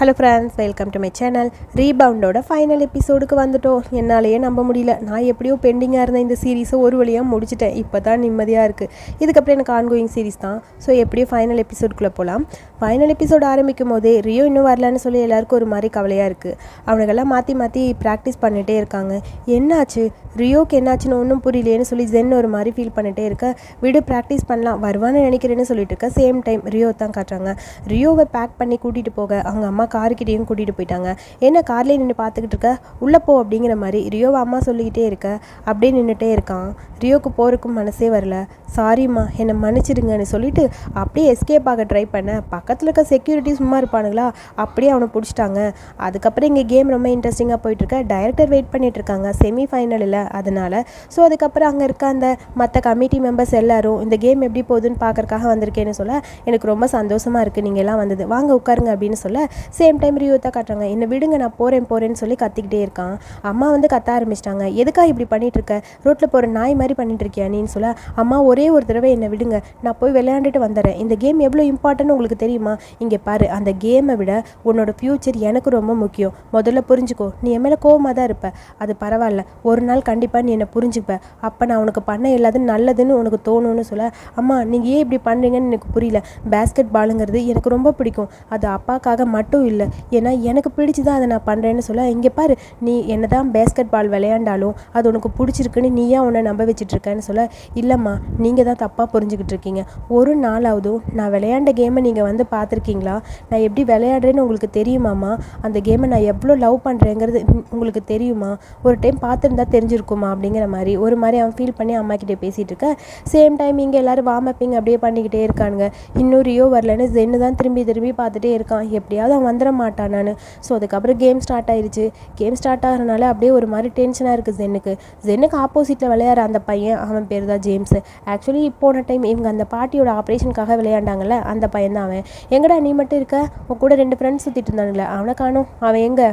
Hello friends welcome to my channel ரீபவுண்டோட final எபிசோடுக்கு வந்துட்டோம். என்னாலேயே நம்ப முடியல. நான் எப்படியோ பெண்டிங்காக இருந்த இந்த சீரீஸை ஒரு வழியாக முடிச்சிட்டேன். இப்போ தான் நிம்மதியாக இருக்குது இதுக்கப்புறம் எனக்கு ஆன்கோயிங் சீரிஸ் தான். ஸோ எப்படியோ ஃபைனல் எபிசோடுக்குள்ளே போகலாம் ஃபைனல் எபிசோட் ஆரம்பிக்கும் போதே ரியோ இன்னும் வரலான்னு சொல்லி எல்லாருக்கும் ஒரு மாதிரி கவலையாக இருக்குது அவனுக்கெல்லாம் மாற்றி மாற்றி ப்ராக்டிஸ் பண்ணிகிட்டே இருக்காங்க. என்னாச்சு? ரியோக்கு என்னாச்சுன்னு ஒன்றும் புரியலையேன்னு சொல்லி ஜென் ஒரு மாதிரி ஃபீல் பண்ணிகிட்டே இருக்க. விடு ப்ராக்டிஸ் பண்ணலாம். வருவான்னு நினைக்கிறேன்னு சொல்லிட்டு இருக்க. சேம் டைம் ரியோ தான் காட்டுறாங்க. ரியோவை பேக் பண்ணி கூட்டிகிட்டு போக அவங்க அம்மா காருக்கிட்டேயும் கூட்டிகிட்டு போயிட்டாங்க. என்ன கார்லேயே நின்று பார்த்துக்கிட்டு இருக்க? உள்ளே போ அப்படிங்கிற மாதிரி ரியோவை அம்மா சொல்லிக்கிட்டே இருக்க. அப்படியே நின்றுட்டே இருக்கான். ரியோவுக்கு போகிறக்கும் மனசே வரல. சாரிம்மா என்னை மன்னிச்சிடுங்கன்னு சொல்லிட்டு அப்படியே எஸ்கேப் ஆக ட்ரை பண்ண. பக்கத்தில் இருக்க செக்யூரிட்டி சும்மா இருப்பானுங்களா? அப்படியே அவனை பிடிச்சிட்டாங்க. அதுக்கப்புறம் இங்கே கேம் ரொம்ப இன்ட்ரெஸ்டிங்காக போயிட்டுருக்க. டைரக்டர் வெயிட் பண்ணிட்டு இருக்காங்க. செமி ஃபைனலில் அதனால் ஸோ அதுக்கப்புறம் அங்கே இருக்க அந்த மற்ற கமிட்டி மெம்பர்ஸ் எல்லாரும் இந்த கேம் எப்படி போகுதுன்னு பார்க்கறக்காக வந்திருக்கேன்னு சொல்ல எனக்கு ரொம்ப சந்தோஷமாக இருக்குது நீங்கள் எல்லாம் வந்தது. வாங்க உட்காருங்க அப்படின்னு சொல்ல சேம் டைம் ரியூத்தாக காட்டுறாங்க. என்னை விடுங்க நான் போகிறேன் போகிறேன்னு சொல்லி கத்திக்கிட்டே இருக்கான். அம்மா வந்து கத்த ஆரம்பிச்சிட்டாங்க. எதுக்காக இப்படி பண்ணிட்டு இருக்க? ரோட்டில் போகிற நாய் மாதிரி பண்ணிகிட்டு இருக்கியா நீன்னு சொல்ல அம்மா ஒரே ஒரு தடவை என்னை விடுங்க. நான் போய் விளையாண்டுட்டு வந்துடுறேன் இந்த கேம் எவ்வளோ இம்பார்ட்டன்ட் உங்களுக்கு தெரியுமா? இங்கே பாரு அந்த கேமை விட உன்னோட ஃப்யூச்சர் எனக்கு ரொம்ப முக்கியம். முதல்ல புரிஞ்சுக்கோ. நீ என் மேலே கோவமாக தான் இருப்ப. அது பரவாயில்ல. ஒரு நாள் கண்டிப்பாக நீ என்னை புரிஞ்சுப்ப. அப்போ நான் உனக்கு பண்ண எல்லாதும் நல்லதுன்னு உனக்கு தோணும்னு சொல்ல அம்மா நீங்கள் ஏன் இப்படி பண்ணுறீங்கன்னு எனக்கு புரியல. பேஸ்கெட் பாலுங்கிறது எனக்கு ரொம்ப பிடிக்கும். அது அப்பாக்காக மட்டும் இல்லை. ஏன்னா எனக்கு பிடிச்சி தான் அதை நான் பண்ணுறேன்னு சொல்ல இங்கே பாரு நீ என்ன தான் பேஸ்கெட் பால் விளையாண்டாலும் அது உனக்கு பிடிச்சிருக்குன்னு நீ ஏன் உன்னை நம்ப வச்சுட்ருக்கேன்னு சொல்ல இல்லைம்மா நீங்கள் தான் தப்பாக புரிஞ்சுக்கிட்டு இருக்கீங்க. ஒரு நாளாவதும் நான் விளையாண்ட கேமை நீங்கள் வந்து பார்த்துருக்கீங்களா? நான் எப்படி விளையாடுறேன்னு உங்களுக்கு தெரியுமாம்மா? அந்த கேமை நான் எவ்வளோ லவ் பண்ணுறேங்கிறது உங்களுக்கு தெரியுமா? ஒரு டைம் பார்த்துருந்தா தெரிஞ்சிருக்குமா? அப்படிங்கிற மாதிரி ஒரு மாதிரி அவன் ஃபீல் பண்ணி அம்மா கிட்டே பேசிகிட்டு இருக்க. சேம் டைம் இங்கே எல்லோரும் வார்ம் அப்பிங் அப்படியே பண்ணிக்கிட்டே இருக்கானுங்க. இன்னும் ரியோ வரலன்னு ஜென்னு தான் திரும்பி திரும்பி பார்த்துட்டே இருக்கான். எப்படியாவது அவன் வந்துட மாட்டான் நான். ஸோ அதுக்கப்புறம் கேம் ஸ்டார்ட் ஆயிடுச்சு கேம் ஸ்டார்ட் ஆகிறனால அப்படியே ஒரு மாதிரி டென்ஷனாக இருக்குது ஜென்னுக்கு ஜென்னுக்கு ஆப்போசிட்டில் விளையாடுற அந்த பையன் அவன் பேர் தான் ஜேம்ஸ் ஆக்சுவலி போன டைம் இவங்க அந்த பாட்டியோட ஆப்ரேஷனுக்காக விளையாண்டாங்கல்ல அந்த பையன் தான் அவன். எங்கடா நீ மட்டும் இருக்க? உன் கூட ரெண்டு ஃப்ரெண்ட்ஸ் சுற்றிட்டு இருந்தானுங்களே அவனை காணும். அவன் எங்கே?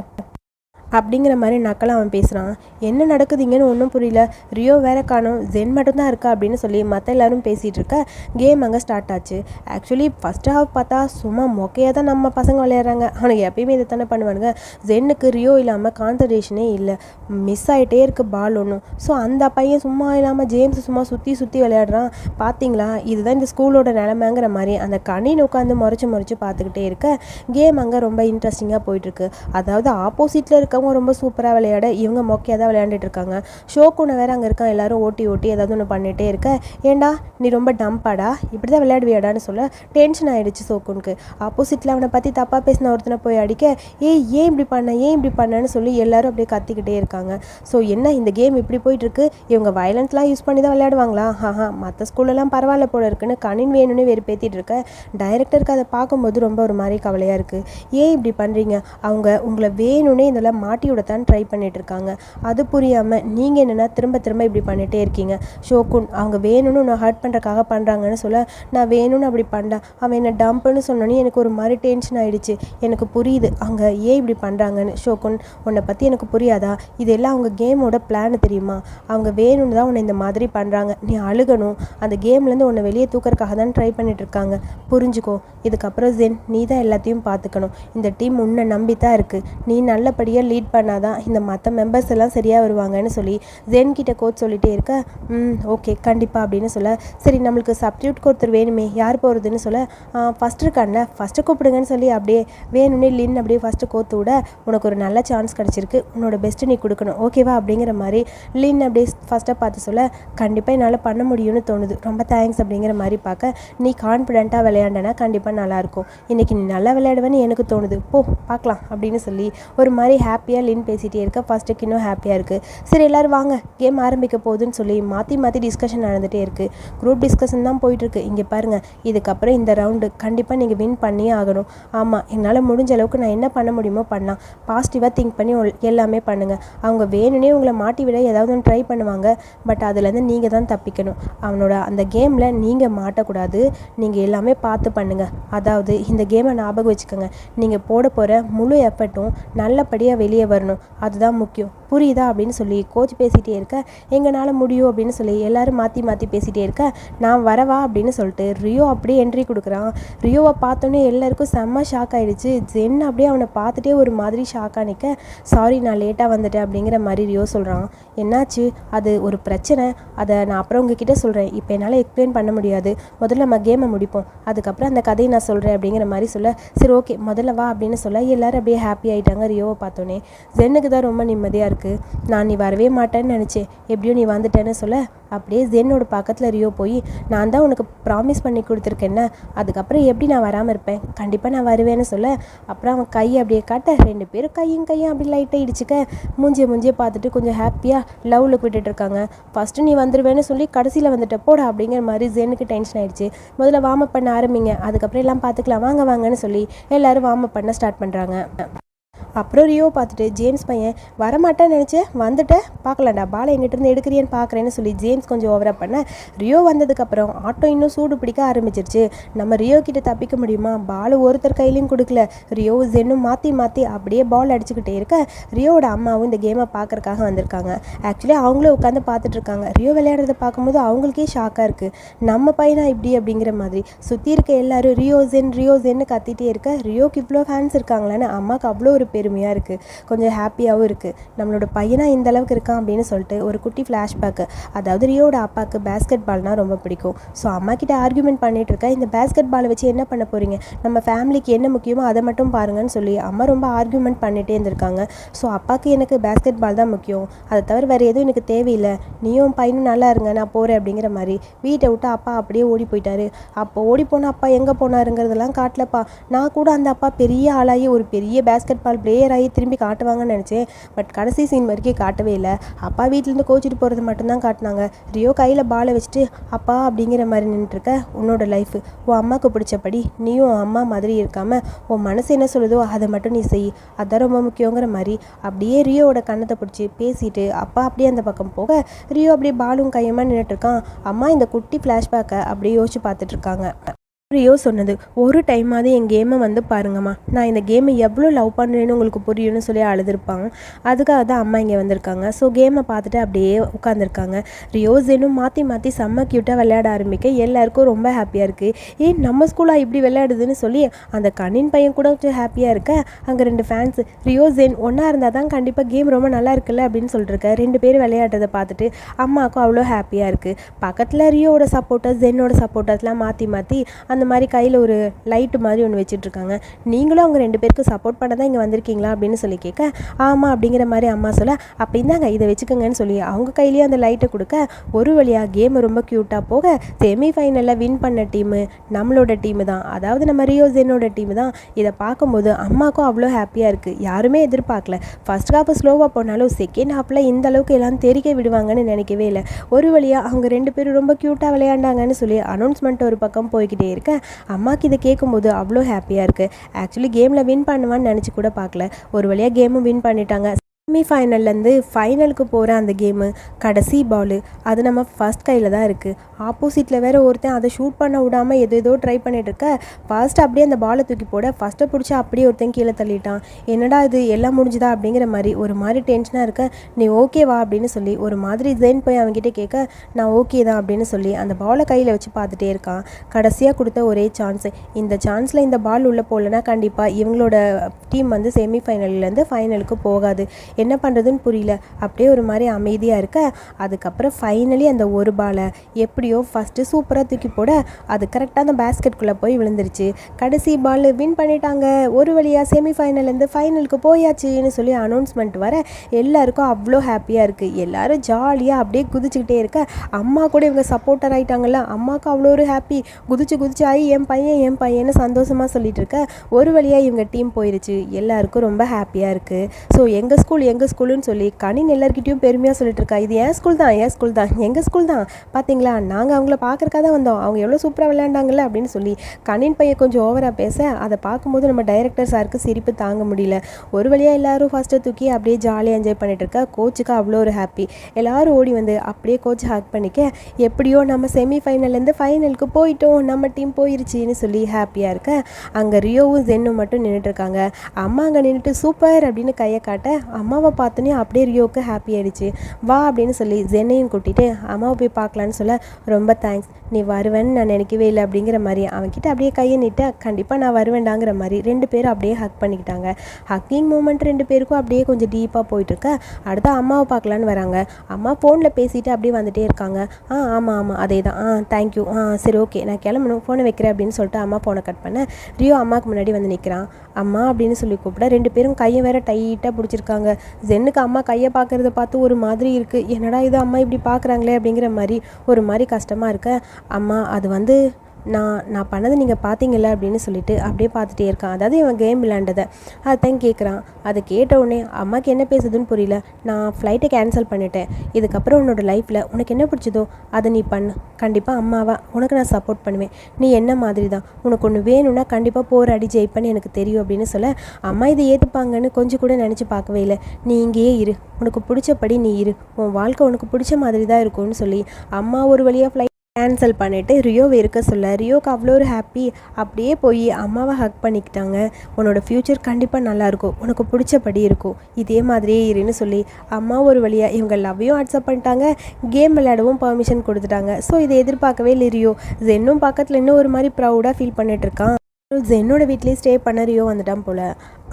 அப்படிங்கிற மாதிரி நக்கலாக அவன் பேசுகிறான் என்ன நடக்குதுங்கன்னு ஒன்றும் புரியல. ரியோ வேற காணும். ஜென் மட்டும்தான் இருக்கா? அப்படின்னு சொல்லி மற்ற எல்லாரும் பேசிகிட்டு இருக்க கேம் அங்கே ஸ்டார்ட் ஆச்சு. ஆக்சுவலி ஃபஸ்ட் ஹாஃப் பார்த்தா சும்மா மொக்கையாக தான் நம்ம பசங்க விளையாடுறாங்க. அவனுக்கு எப்பயுமே இதை தானே பண்ணுவானுங்க. ஜென்னுக்கு ரியோ இல்லாமல் கான்சன்ட்ரேஷனே இல்லை. மிஸ் ஆகிட்டே இருக்குது பால் ஒன்றும் ஸோ அந்த பையன் சும்மா இல்லாமல் ஜேம்ஸ் சும்மா சுற்றி சுற்றி விளையாடுறான். பார்த்தீங்களா இதுதான் இந்த ஸ்கூலோட நிலமைங்கிற மாதிரி அந்த கணினி உட்காந்து முறைச்சி முறைச்சி பார்த்துக்கிட்டே இருக்க. கேம் அங்கே ரொம்ப இன்ட்ரெஸ்டிங்காக போயிட்டுருக்கு அதாவது ஆப்போசிட்டில் இருக்க இருக்கவங்க ரொம்ப சூப்பராக விளையாட இவங்க மொக்கையாக தான் விளையாண்டுட்டு இருக்காங்க. ஷோக்குன்னு வேறு அங்கே இருக்கான் எல்லாரும் ஓட்டி ஓட்டி ஏதாவது ஒன்று பண்ணிகிட்டே இருக்க. ஏண்டா நீ ரொம்ப டம்பாடா இப்படி தான் விளையாடுவியாடான்னு சொல்ல டென்ஷன் ஆகிடுச்சு சோக்குனுக்கு ஆப்போசிட்டில் அவனை பற்றி தப்பாக பேசின ஒருத்தனை போய் அடிக்க ஏய் ஏன் இப்படி பண்ண? ஏன் இப்படி பண்ணன்னு சொல்லி எல்லாரும் அப்படியே கத்திக்கிட்டே இருக்காங்க. ஸோ என்ன இந்த கேம் இப்படி போயிட்டுருக்கு? இவங்க வயலன்ஸ்லாம் யூஸ் பண்ணி தான் விளையாடுவாங்களா? ஆஹா மற்ற ஸ்கூல்லலாம் பரவாயில்ல போல இருக்குன்னு கணின் வேணும்னு பேத்திட்டு இருக்க. டைரக்டருக்கு அதை பார்க்கும்போது ரொம்ப ஒரு மாதிரி கவலையாக இருக்குது ஏன் இப்படி பண்ணுறீங்க அவங்க உங்களை வேணும்னே இதெல்லாம் மாட்டி தான் ட்ரை பண்ணிட்டு இருக்காங்க அது புரியாமல் நீங்கள் என்னென்னா திரும்ப திரும்ப இப்படி பண்ணிகிட்டே இருக்கீங்க. ஷோக்குன் அவங்க வேணும்னு நான் ஹர்ட் பண்ணுறக்காக பண்ணுறாங்கன்னு சொல்ல நான் வேணும்னு அப்படி பண்ணேன் அவன் என்னை டம்ப்புன்னு சொன்னோன்னே எனக்கு ஒரு மாதிரி டென்ஷன் ஆகிடுச்சு எனக்கு புரியுது அவங்க ஏன் இப்படி பண்ணுறாங்கன்னு ஷோக்குன் உன்னை பற்றி எனக்கு புரியாதா? இதெல்லாம் அவங்க கேமோட பிளான் தெரியுமா? அவங்க வேணும்னு தான் உன்னை இந்த மாதிரி பண்ணுறாங்க நீ அழுகணும். அந்த கேம்லேருந்து உன்னை வெளியே தூக்கறக்காக தான் ட்ரை பண்ணிகிட்ருக்காங்க இருக்காங்க புரிஞ்சுக்கோ. இதுக்கப்புறம் ஜென் நீ தான் எல்லாத்தையும் பார்த்துக்கணும். இந்த டீம் உன்னை நம்பி தான் இருக்குது நீ நல்லபடியாக லீட் ஹிட் பண்ணால் தான் இந்த மற்ற மெம்பர்ஸ் எல்லாம் சரியாக வருவாங்கன்னு சொல்லி ஜென் கிட்ட கோச் சொல்லிகிட்டே இருக்க ம் ஓகே கண்டிப்பாக அப்படின்னு சொல்ல சரி நம்மளுக்கு சப்ஸ்டியூட் ஒருத்தர் வேணுமே யார் போகிறதுன்னு சொல்ல ஃபஸ்ட் இருக்கான்ல ஃபஸ்ட்டு கூப்பிடுங்கன்னு சொல்லி அப்படியே வேணும்னே லின் அப்படியே ஃபஸ்ட்டு கோத்து விட உனக்கு ஒரு நல்ல சான்ஸ் கிடச்சிருக்கு உன்னோட பெஸ்ட்டு நீ கொடுக்கணும் ஓகேவா அப்படிங்கிற மாதிரி லின் அப்படியே ஃபஸ்ட்டாக பார்த்து சொல்ல கண்டிப்பாக என்னால் பண்ண முடியும்னு தோணுது ரொம்ப தேங்க்ஸ் அப்படிங்கிற மாதிரி பார்க்க நீ கான்ஃபிடென்ட்டாக விளையாண்டனா கண்டிப்பாக நல்லாயிருக்கும் இன்றைக்கி நீ நல்லா விளையாடுவேன்னு எனக்கு தோணுது போ பார்க்கலாம் அப்படின்னு சொல்லி ஒரு மாதிரி ஹாப்பி ஹாப்பியாக லின் பேசிகிட்டே இருக்க ஃபஸ்ட்டுக்கு இன்னும் ஹாப்பியாக இருக்குது சரி எல்லோரும் வாங்க கேம் ஆரம்பிக்க போகுதுன்னு சொல்லி மாற்றி மாற்றி டிஸ்கஷன் நடந்துகிட்டே இருக்குது குரூப் டிஸ்கஷன் தான் போயிட்டுருக்கு இங்கே பாருங்கள் இதுக்கப்புறம் இந்த ரவுண்டு கண்டிப்பாக நீங்கள் வின் பண்ணியே ஆகணும். ஆமாம் என்னால் முடிஞ்ச அளவுக்கு நான் என்ன பண்ண முடியுமோ பண்ணலாம். பாசிட்டிவாக திங்க் பண்ணி எல்லாமே பண்ணுங்கள் அவங்க வேணும்னே உங்களை மாட்டி விட ஏதாவது ஒன்று ட்ரை பண்ணுவாங்க. பட் அதுலேருந்து நீங்கள் தான் தப்பிக்கணும். அவனோட அந்த கேமில் நீங்கள் மாட்டக்கூடாது. நீங்கள் எல்லாமே பார்த்து பண்ணுங்கள் அதாவது இந்த கேமை ஞாபகம் வச்சுக்கோங்க. நீங்கள் போட போகிற முழு எஃபர்ட்டும் நல்லபடியாக வெளியே வரணும். அதுதான் முக்கியம். புரியுதா அப்படின்னு சொல்லி கோச் பேசிகிட்டே இருக்க எங்களால் முடியும்? அப்படின்னு சொல்லி எல்லாரும் மாற்றி மாற்றி பேசிகிட்டே இருக்க நான் வரவா? அப்படின்னு சொல்லிட்டு ரியோ அப்படியே என்ட்ரி கொடுக்குறான். ரியோவை பார்த்தோன்னே எல்லாருக்கும் செம்ம ஷாக் ஆகிடுச்சு ஜென் அப்படியே அவனை பார்த்துட்டே ஒரு மாதிரி ஷாக்காக நிற்க சாரி நான் லேட்டாக வந்துட்டேன் அப்படிங்கிற மாதிரி ரியோ சொல்கிறான் என்னாச்சு? அது ஒரு பிரச்சனை. அதை நான் அப்புறம் உங்ககிட்ட சொல்கிறேன் இப்போ என்னால் எக்ஸ்பிளைன் பண்ண முடியாது. முதல்ல நம்ம கேமை முடிப்போம். அதுக்கப்புறம் அந்த கதையை நான் சொல்கிறேன் அப்படிங்கிற மாதிரி சொல்ல சரி ஓகே முதல்ல வா அப்படின்னு சொல்ல எல்லோரும் அப்படியே ஹாப்பி ஆகிட்டாங்க ரியோவை பார்த்தோன்னே. ஜென்னுக்கு தான் ரொம்ப நிம்மதியாக இருக்கும் இருக்குது நான் நீ வரவே மாட்டேன்னு நினச்சேன் எப்படியோ நீ வந்துட்டேன்னு சொல்ல? அப்படியே ஜென்னோட பக்கத்தில் ரியோ போய் நான் தான் உனக்கு ப்ராமிஸ் பண்ணி கொடுத்துருக்கேன்ன அதுக்கப்புறம் எப்படி நான் வராமல் இருப்பேன்? கண்டிப்பாக நான் வருவேன்னு சொல்ல. அப்புறம் அவன் கையை அப்படியே காட்ட ரெண்டு பேரும் கையும் கையும் அப்படி லைட்டாக இடிச்சுக்க மூஞ்சிய மூஞ்சிய பார்த்துட்டு கொஞ்சம் ஹாப்பியாக லவ் லுக் விட்டுட்டு இருக்காங்க. ஃபஸ்ட்டு நீ வந்துடுவேன்னு சொல்லி கடைசியில் வந்துட்ட போடா அப்படிங்கிற மாதிரி ஜென்னுக்கு டென்ஷன் ஆயிடுச்சு. முதல்ல வார்ம் பண்ண ஆரம்பிங்க அதுக்கப்புறம் எல்லாம் பார்த்துக்கலாம் வாங்க வாங்கன்னு சொல்லி எல்லோரும் வார்ம் பண்ண ஸ்டார்ட் பண்ணுறாங்க அப்புறம் ரியோ பார்த்துட்டு ஜேம்ஸ் பையன் வரமாட்டேன்னு நினச்சேன் வந்துட்டேன் பார்க்கலாண்டா பாலை எங்கிட்டேருந்து எடுக்கிறியன்னு பார்க்குறேன்னு சொல்லி ஜேம்ஸ் கொஞ்சம் ஓவராக பண்ண. ரியோ வந்ததுக்கப்புறம் ஆட்டோ இன்னும் சூடு பிடிக்க ஆரம்பிச்சிருச்சு. நம்ம ரியோ கிட்ட தப்பிக்க முடியுமா? பால் ஒருத்தர் கையிலையும் கொடுக்கல. ரியோ ஜென்னும் மாற்றி மாற்றி அப்படியே பால் அடிச்சுக்கிட்டே இருக்க. ரியோவோட அம்மாவும் இந்த கேமை பார்க்குறக்காக வந்திருக்காங்க. ஆக்சுவலி அவங்களே உட்காந்து பார்த்துட்டு இருக்காங்க. ரியோ விளையாடுறத பார்க்கும்போது அவங்களுக்கே ஷாக்காக இருக்குது நம்ம பையனா இப்படி அப்படிங்கிற மாதிரி. சுற்றி இருக்க எல்லாரும் ரியோ ஜென் ரியோ ஜென்னு கத்திட்டே இருக்க. ரியோக்கு இவ்வளோ ஃபேன்ஸ் இருக்காங்களான்னு அம்மாவுக்கு அவ்வளோ ஒரு பெருமையாக இருக்குது கொஞ்சம் ஹாப்பியாகவும் இருக்குது நம்மளோட பையனாக இந்த அளவுக்கு இருக்கான் அப்படின்னு சொல்லிட்டு ஒரு குட்டி ஃப்ளாஷ்பேக்கு அதாவது ரியோட அப்பாவுக்கு பேஸ்கெட் பால்னால் ரொம்ப பிடிக்கும். ஸோ அம்மா கிட்ட ஆர்குமெண்ட் பண்ணிட்டு இருக்கேன். இந்த பேஸ்கெட் பாலை வச்சு என்ன பண்ண போகிறீங்க நம்ம ஃபேமிலிக்கு என்ன முக்கியமோ அதை மட்டும் பாருங்கன்னு சொல்லி அம்மா ரொம்ப ஆர்குமெண்ட் பண்ணிகிட்டே இருந்திருக்காங்க. ஸோ அப்பாவுக்கு எனக்கு பேஸ்கெட் பால் தான் முக்கியம். அதை தவிர வேறு எதுவும் எனக்கு தேவையில்லை. நீயும் பையனும் நல்லா இருங்க நான் போகிறேன் அப்படிங்கிற மாதிரி வீட்டை விட்டு அப்பா அப்படியே ஓடி போயிட்டாரு. அப்போ ஓடி போன அப்பா எங்கே போனாருங்கிறதெல்லாம் காட்டலப்பா. நான் கூட அந்த அப்பா பெரிய ஆளாகி ஒரு பெரிய பேஸ்கெட் பால் பிளேயர் ஆகி திரும்பி காட்டுவாங்கன்னு நினச்சேன். பட் கடைசி சீன் வரைக்கும் காட்டவே இல்லை. அப்பா வீட்டிலேருந்து கோச்சிட்டு போகிறது மட்டும்தான் காட்டினாங்க. ரியோ கையில் பாலை வச்சுட்டு அப்பா அப்படிங்கிற மாதிரி நின்றுருக்க உன்னோட லைஃப் உன் அம்மாவுக்கு பிடிச்சபடி நீயும் உன் அம்மா மாதிரி இருக்காமல் உன் மனசு என்ன சொல்லுதோ அதை மட்டும் நீ செய். அதான் ரொம்ப முக்கியங்கிற மாதிரி. அப்படியே ரியோவோட கண்ணத்தை பிடிச்சி பேசிட்டு அப்பா அப்படியே அந்த பக்கம் போக. ரியோ அப்படியே பாலும் கையமாக நின்றுட்டுருக்கான் அம்மா இந்த குட்டி ஃப்ளாஷ்பேக்கை அப்படியே யோசிச்சு பார்த்துட்ருக்காங்க ரியோ சொன்னது ஒரு டைமாவது என் கேமை வந்து பாருங்கம்மா. நான் இந்த கேமை எவ்வளோ லவ் பண்ணுறேன்னு உங்களுக்கு புரியும்னு சொல்லி அழுதுருப்பாங்க. அதுக்காக தான் அம்மா இங்கே வந்திருக்காங்க. ஸோ கேமை பார்த்துட்டு அப்படியே உட்காந்துருக்காங்க ரியோ ஜெனும் மாற்றி மாற்றி செம்ம க்யூட்டாக விளையாட ஆரம்பிக்க எல்லாருக்கும் ரொம்ப ஹாப்பியாக இருக்குது ஏன் நம்ம ஸ்கூலாக இப்படி விளையாடுதுன்னு சொல்லி அந்த கண்ணின் பையன் கூட கொஞ்சம் ஹாப்பியாக இருக்க? அங்கே ரெண்டு ஃபேன்ஸ் ரியோ ஜென் ஒன்றா இருந்தால் தான் கண்டிப்பாக கேம் ரொம்ப நல்லா இருக்குல்ல? அப்படின்னு சொல்லிருக்க. ரெண்டு பேரும் விளையாடுறதை பார்த்துட்டு அம்மாவுக்கும் அவ்வளோ ஹாப்பியாக இருக்குது பக்கத்தில் ரியோவோட சப்போர்ட்டர்ஸ் ஜென்னோட சப்போர்ட்டர்ஸ்லாம் மாற்றி மாற்றி அந்த மாதிரி கையில் ஒரு லைட்டு மாதிரி ஒன்று வச்சுட்ருக்காங்க நீங்களும் அவங்க ரெண்டு பேருக்கு சப்போர்ட் பண்ண தான் இங்கே வந்திருக்கீங்களா அப்படின்னு சொல்லி கேட்க ஆமாம் அப்படிங்கிற மாதிரி அம்மா சொல்ல அப்போ இந்தாங்க இதை வச்சுக்கோங்கன்னு சொல்லி அவங்க கையிலேயே அந்த லைட்டை கொடுக்க ஒரு வழியாக கேம் ரொம்ப க்யூட்டாக போக செமிஃபைனலில் வின் பண்ண டீமு நம்மளோட டீமு தான். அதாவது நம்ம ரியோசேனோட டீமு தான். இதை பார்க்கும்போது அம்மாவுக்கும் அவ்வளோ ஹாப்பியாக இருக்குது யாருமே எதிர்பார்க்கல. ஃபஸ்ட் ஹாஃப் ஸ்லோவாக போனாலும் செகண்ட் ஹாஃபில் இந்த அளவுக்கு எல்லாம் தெரிக்க விடுவாங்கன்னு நினைக்கவே இல்லை. ஒரு வழியாக அவங்க ரெண்டு பேரும் ரொம்ப க்யூட்டாக விளையாண்டாங்கன்னு சொல்லி அனௌன்ஸ்மெண்ட் ஒரு பக்கம் போய்கிட்டே இருக்கு. இருக்க அம்மாவுக்கு இதை கேட்கும்போது அவ்வளோ ஹாப்பியாக இருக்குது ஆக்சுவலி கேமில் வின் பண்ணுவான்னு நினச்சி கூட பார்க்கல. ஒரு வழியாக கேமும் வின் பண்ணிட்டாங்க. செமிஃபைனல்லேருந்து ஃபைனலுக்கு போகிற அந்த கேமு கடைசி பாலு அது நம்ம ஃபஸ்ட் கையில் தான் இருக்குது ஆப்போசிட்டில் வேறு ஒருத்தன் அதை ஷூட் பண்ண விடாமல் எது ஏதோ ட்ரை பண்ணிகிட்டு இருக்க. ஃபர்ஸ்ட் அப்படியே அந்த பாலை தூக்கி போட ஃபஸ்ட்டை பிடிச்சி அப்படியே ஒருத்தன் கீழே தள்ளிட்டான். என்னடா இது எல்லாம் முடிஞ்சுதா அப்படிங்கிற மாதிரி ஒரு மாதிரி டென்ஷனாக இருக்க. நீ ஓகேவா அப்படின்னு சொல்லி ஒரு மாதிரி ஜெயின் போய் அவங்ககிட்ட கேட்க நான் ஓகே தான் அப்படின்னு சொல்லி அந்த பாலை கையில் வச்சு பார்த்துட்டே இருக்கான். கடைசியாக கொடுத்த ஒரே சான்ஸ் இந்த சான்ஸில் இந்த பால் உள்ளே போகலன்னா கண்டிப்பாக இவங்களோட டீம் வந்து செமிஃபைனல்லேருந்து ஃபைனலுக்கு போகாது. என்ன பண்ணுறதுன்னு புரியல. அப்படியே ஒரு மாதிரி அமைதியாக இருக்க. அதுக்கப்புறம் ஃபைனலி அந்த ஒரு பாலை எப்படியோ ஃபஸ்ட்டு சூப்பராக தூக்கி போட அது கரெக்டாக அந்த பேஸ்கெட்குள்ளே போய் விழுந்துருச்சு. கடைசி பால் வின் பண்ணிட்டாங்க. ஒரு வழியாக செமிஃபைனல்லேருந்து ஃபைனலுக்கு போயாச்சுன்னு சொல்லி அனௌன்ஸ்மெண்ட் வர எல்லாருக்கும் அவ்வளோ ஹாப்பியாக இருக்குது எல்லோரும் ஜாலியாக அப்படியே குதிச்சுக்கிட்டே இருக்க. அம்மா கூட இவங்க சப்போர்ட்டர் ஆகிட்டாங்கல்ல அம்மாவுக்கு அவ்வளோ ஒரு ஹாப்பி குதிச்சு குதிச்சு ஆகி என் பையன் என் பையன்னு சந்தோஷமாக சொல்லிட்டு இருக்க. ஒரு வழியாக இவங்க டீம் போயிருச்சு. எல்லாருக்கும் ரொம்ப ஹாப்பியாக இருக்குது ஸோ எங்கள் ஸ்கூல் எங்கள் ஸ்கூலுன்னு சொல்லி கணின் எல்லாருக்கிட்டையும் பெருமையாக சொல்லிட்டு இருக்கா இது என் ஸ்கூல் தான் என் ஸ்கூல் தான் எங்கள் ஸ்கூல் தான். பார்த்தீங்களா நாங்கள் அவங்கள பார்க்குறக்காக தான் வந்தோம். அவங்க எவ்வளோ சூப்பராக விளையாண்டாங்கல்ல அப்படின்னு சொல்லி கணின் பையன் கொஞ்சம் ஓவராக பேச அதை பார்க்கும்போது நம்ம டைரக்டர் சாருக்கு சிரிப்பு தாங்க முடியல. ஒரு வழியாக எல்லாரும் ஃபஸ்ட்டு தூக்கி அப்படியே ஜாலியாக என்ஜாய் பண்ணிட்டு இருக்கா. கோச்சுக்கு அவ்வளோ ஒரு ஹாப்பி எல்லாரும் ஓடி வந்து அப்படியே கோச் ஹேக் பண்ணிக்க எப்படியோ நம்ம செமி ஃபைனல்லேருந்து ஃபைனலுக்கு போயிட்டோம். நம்ம டீம் போயிருச்சுன்னு சொல்லி ஹாப்பியாக இருக்க. அங்கே ரியோவும் ஜென்னும் மட்டும் நின்றுட்டு இருக்காங்க. அம்மா அங்கே நின்றுட்டு சூப்பர் அப்படின்னு கையை காட்ட அம்மா அம்மாவை பார்த்தோன்னே அப்படியே ரியோவுக்கு ஹாப்பி ஆயிடுச்சு. வா அப்படின்னு சொல்லி ஜென்னையும் கூட்டிட்டு அம்மாவை போய் பார்க்கலான்னு சொல்ல ரொம்ப தேங்க்ஸ் நீ வருவேன்னு நான் நினைக்கவே இல்லை அப்படிங்கிற மாதிரி அவன்கிட்ட அப்படியே கையை நீட்ட கண்டிப்பாக நான் வருவேண்டாங்கிற மாதிரி ரெண்டு பேரும் அப்படியே ஹக் பண்ணிக்கிட்டாங்க. ஹக்கிங் மூமெண்ட் ரெண்டு பேருக்கும் அப்படியே கொஞ்சம் டீப்பாக போயிட்டுருக்க. அடுத்து அம்மாவை பார்க்கலான்னு வராங்க. அம்மா ஃபோனில் பேசிட்டு அப்படியே வந்துட்டே இருக்காங்க. ஆ ஆமாம் ஆமாம் அதே தான். ஆ தேங்க்யூ ஆ சரி ஓகே நான் கிளம்பணும். ஃபோனை வைக்கிறேன் அப்படின்னு சொல்லிட்டு அம்மா ஃபோனை கட் பண்ண ரியோ அம்மாவுக்கு முன்னாடி வந்து நிற்கிறான் அம்மா அப்படின்னு சொல்லி கூப்பிட ரெண்டு பேரும் கையை வேற டைட்டாக பிடிச்சிருக்காங்க. ஜென்னுக்கு அம்மா கையை பார்க்குறத பார்த்து ஒரு மாதிரி இருக்குது என்னடா இது? அம்மா இப்படி பார்க்குறாங்களே அப்படிங்கிற மாதிரி ஒரு மாதிரி கஷ்டமாக இருக்க அம்மா அது வந்து நான் நான் பண்ணதை நீங்கள் பார்த்தீங்கல்ல அப்படின்னு சொல்லிட்டு அப்படியே பார்த்துட்டே இருக்கான். அதாவது இவன் கேம் விளாண்டதை அதுதான் கேட்குறான் அதை கேட்ட உடனே அம்மாவுக்கு என்ன பேசுதுன்னு புரியல. நான் ஃப்ளைட்டை கேன்சல் பண்ணிட்டேன். இதுக்கப்புறம் உன்னோட லைஃப்பில் உனக்கு என்ன பிடிச்சதோ அதை நீ பண்ணு. கண்டிப்பாக அம்மாவா உனக்கு நான் சப்போர்ட் பண்ணுவேன். நீ என்ன மாதிரி தான் உனக்கு ஒன்று வேணும்னா கண்டிப்பாக போராடி ஜெயிப்பேன்னு எனக்கு தெரியும் அப்படின்னு சொல்ல அம்மா இதை ஏற்றுப்பாங்கன்னு கொஞ்சம் கூட நினச்சி பார்க்கவே இல்லை. நீ இங்கேயே இரு. உனக்கு பிடிச்சபடி நீ இரு. உன் வாழ்க்கை உனக்கு பிடிச்ச மாதிரி தான் இருக்கும்னு சொல்லி அம்மா ஒரு வழியாக ஃப்ளைட் கேன்சல் பண்ணிவிட்டு ரியோவை இருக்க சொல்ல ரியோக்கு அவ்வளோ ஒரு ஹாப்பி அப்படியே போய் அம்மாவை ஹக் பண்ணிக்கிட்டாங்க. உன்னோட ஃப்யூச்சர் கண்டிப்பாக நல்லாயிருக்கும். உனக்கு பிடிச்சபடி இருக்கும். இதே மாதிரியே இருன்னு சொல்லி அம்மா ஒரு வழியாக இவங்க லவ்வையும் அக்செப்ட் பண்ணிட்டாங்க. கேம் விளையாடவும் பர்மிஷன் கொடுத்துட்டாங்க. ஸோ இதை எதிர்பார்க்கவே இல்லை ரியோ. ஜென்னும் பக்கத்தில் இன்னும் ஒரு மாதிரி ப்ரௌடாக ஃபீல் பண்ணிட்டு இருக்கான். ஜென்னோட வீட்லேயே ஸ்டே பண்ண ரியோ வந்துட்டான் போல்.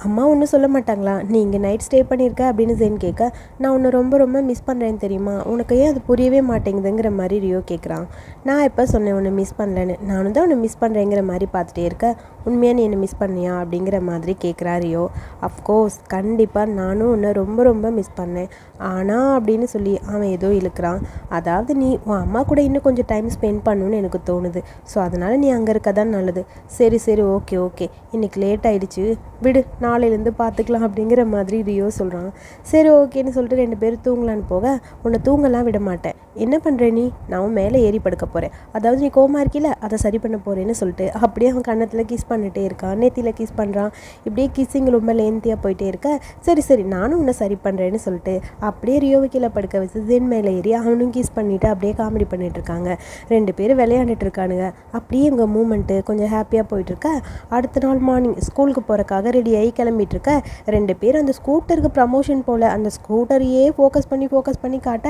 அம்மா ஒன்றும் சொல்ல மாட்டாங்களா? நீ இங்கே நைட் ஸ்டே பண்ணியிருக்க அப்படின்னு ஜென் கேட்க நான் உன்னை ரொம்ப ரொம்ப மிஸ் பண்ணுறேன்னு தெரியுமா? உனக்கு ஏன் அது புரியவே மாட்டேங்குதுங்கிற மாதிரி ரியோ கேட்குறான். நான் எப்போ சொன்னேன் உன்னை மிஸ் பண்ணலன்னு? நானும் தான் உன்னை மிஸ் பண்ணுறேங்கிற மாதிரி பார்த்துட்டே இருக்க. உண்மையாக நீ என்னை மிஸ் பண்ணியா? அப்படிங்கிற மாதிரி கேட்குறா ரியோ. அஃப்கோர்ஸ் கண்டிப்பாக நானும் உன்னை ரொம்ப ரொம்ப மிஸ் பண்ணேன். ஆனால் அப்படின்னு சொல்லி அவன் ஏதோ இழுக்கிறான். அதாவது நீ உன் அம்மா கூட இன்னும் கொஞ்சம் டைம் ஸ்பெண்ட் பண்ணணும்னு எனக்கு தோணுது. ஸோ அதனால் நீ அங்கே இருக்க தான் நல்லது. சரி சரி ஓகே ஓகே இன்றைக்கி லேட் ஆகிடுச்சு விடு நாளையிலேருந்து பார்த்துக்கலாம் அப்படிங்கிற மாதிரி ரியோ சொல்கிறான் சரி ஓகேன்னு சொல்லிட்டு ரெண்டு பேரும் தூங்கலான்னு போக உன்னை தூங்கலாம் விட மாட்டேன். என்ன பண்ணுற நீ? நான் மேலே ஏறி படுக்க போகிறேன் அதாவது நீ கோமா இருக்கில அதை சரி பண்ண போகிறேன்னு சொல்லிட்டு அப்படியே அவன் கன்னத்தில் கிஸ் பண்ணிட்டே இருக்கான் நேத்தியில் கிஸ் பண்ணுறான் இப்படியே கிஸ்ஸிங் ரொம்ப லேந்தியாக போயிட்டே இருக்க. சரி சரி நானும் உன்னை சரி பண்ணுறேன்னு சொல்லிட்டு அப்படியே ரியோவை கீழே படுக்க வச்சு ஜென் மேலே ஏறி அவனும் கிஸ் பண்ணிவிட்டு அப்படியே காமெடி பண்ணிகிட்ருக்காங்க இருக்காங்க. ரெண்டு பேரும் விளையாண்டுட்டு இருக்கானுங்க. அப்படியே இவங்க மூமெண்ட்டு கொஞ்சம் ஹாப்பியாக போயிட்டுருக்க அடுத்த நாள் மார்னிங் ஸ்கூலுக்கு போகிறக்காக ரெடி ஆகி கிளம்பிட்டு இருக்க. ரெண்டு பேரும் அந்த ஸ்கூட்டருக்கு ப்ரமோஷன் போல் அந்த ஸ்கூட்டரையே ஃபோக்கஸ் பண்ணி ஃபோக்கஸ் பண்ணி காட்ட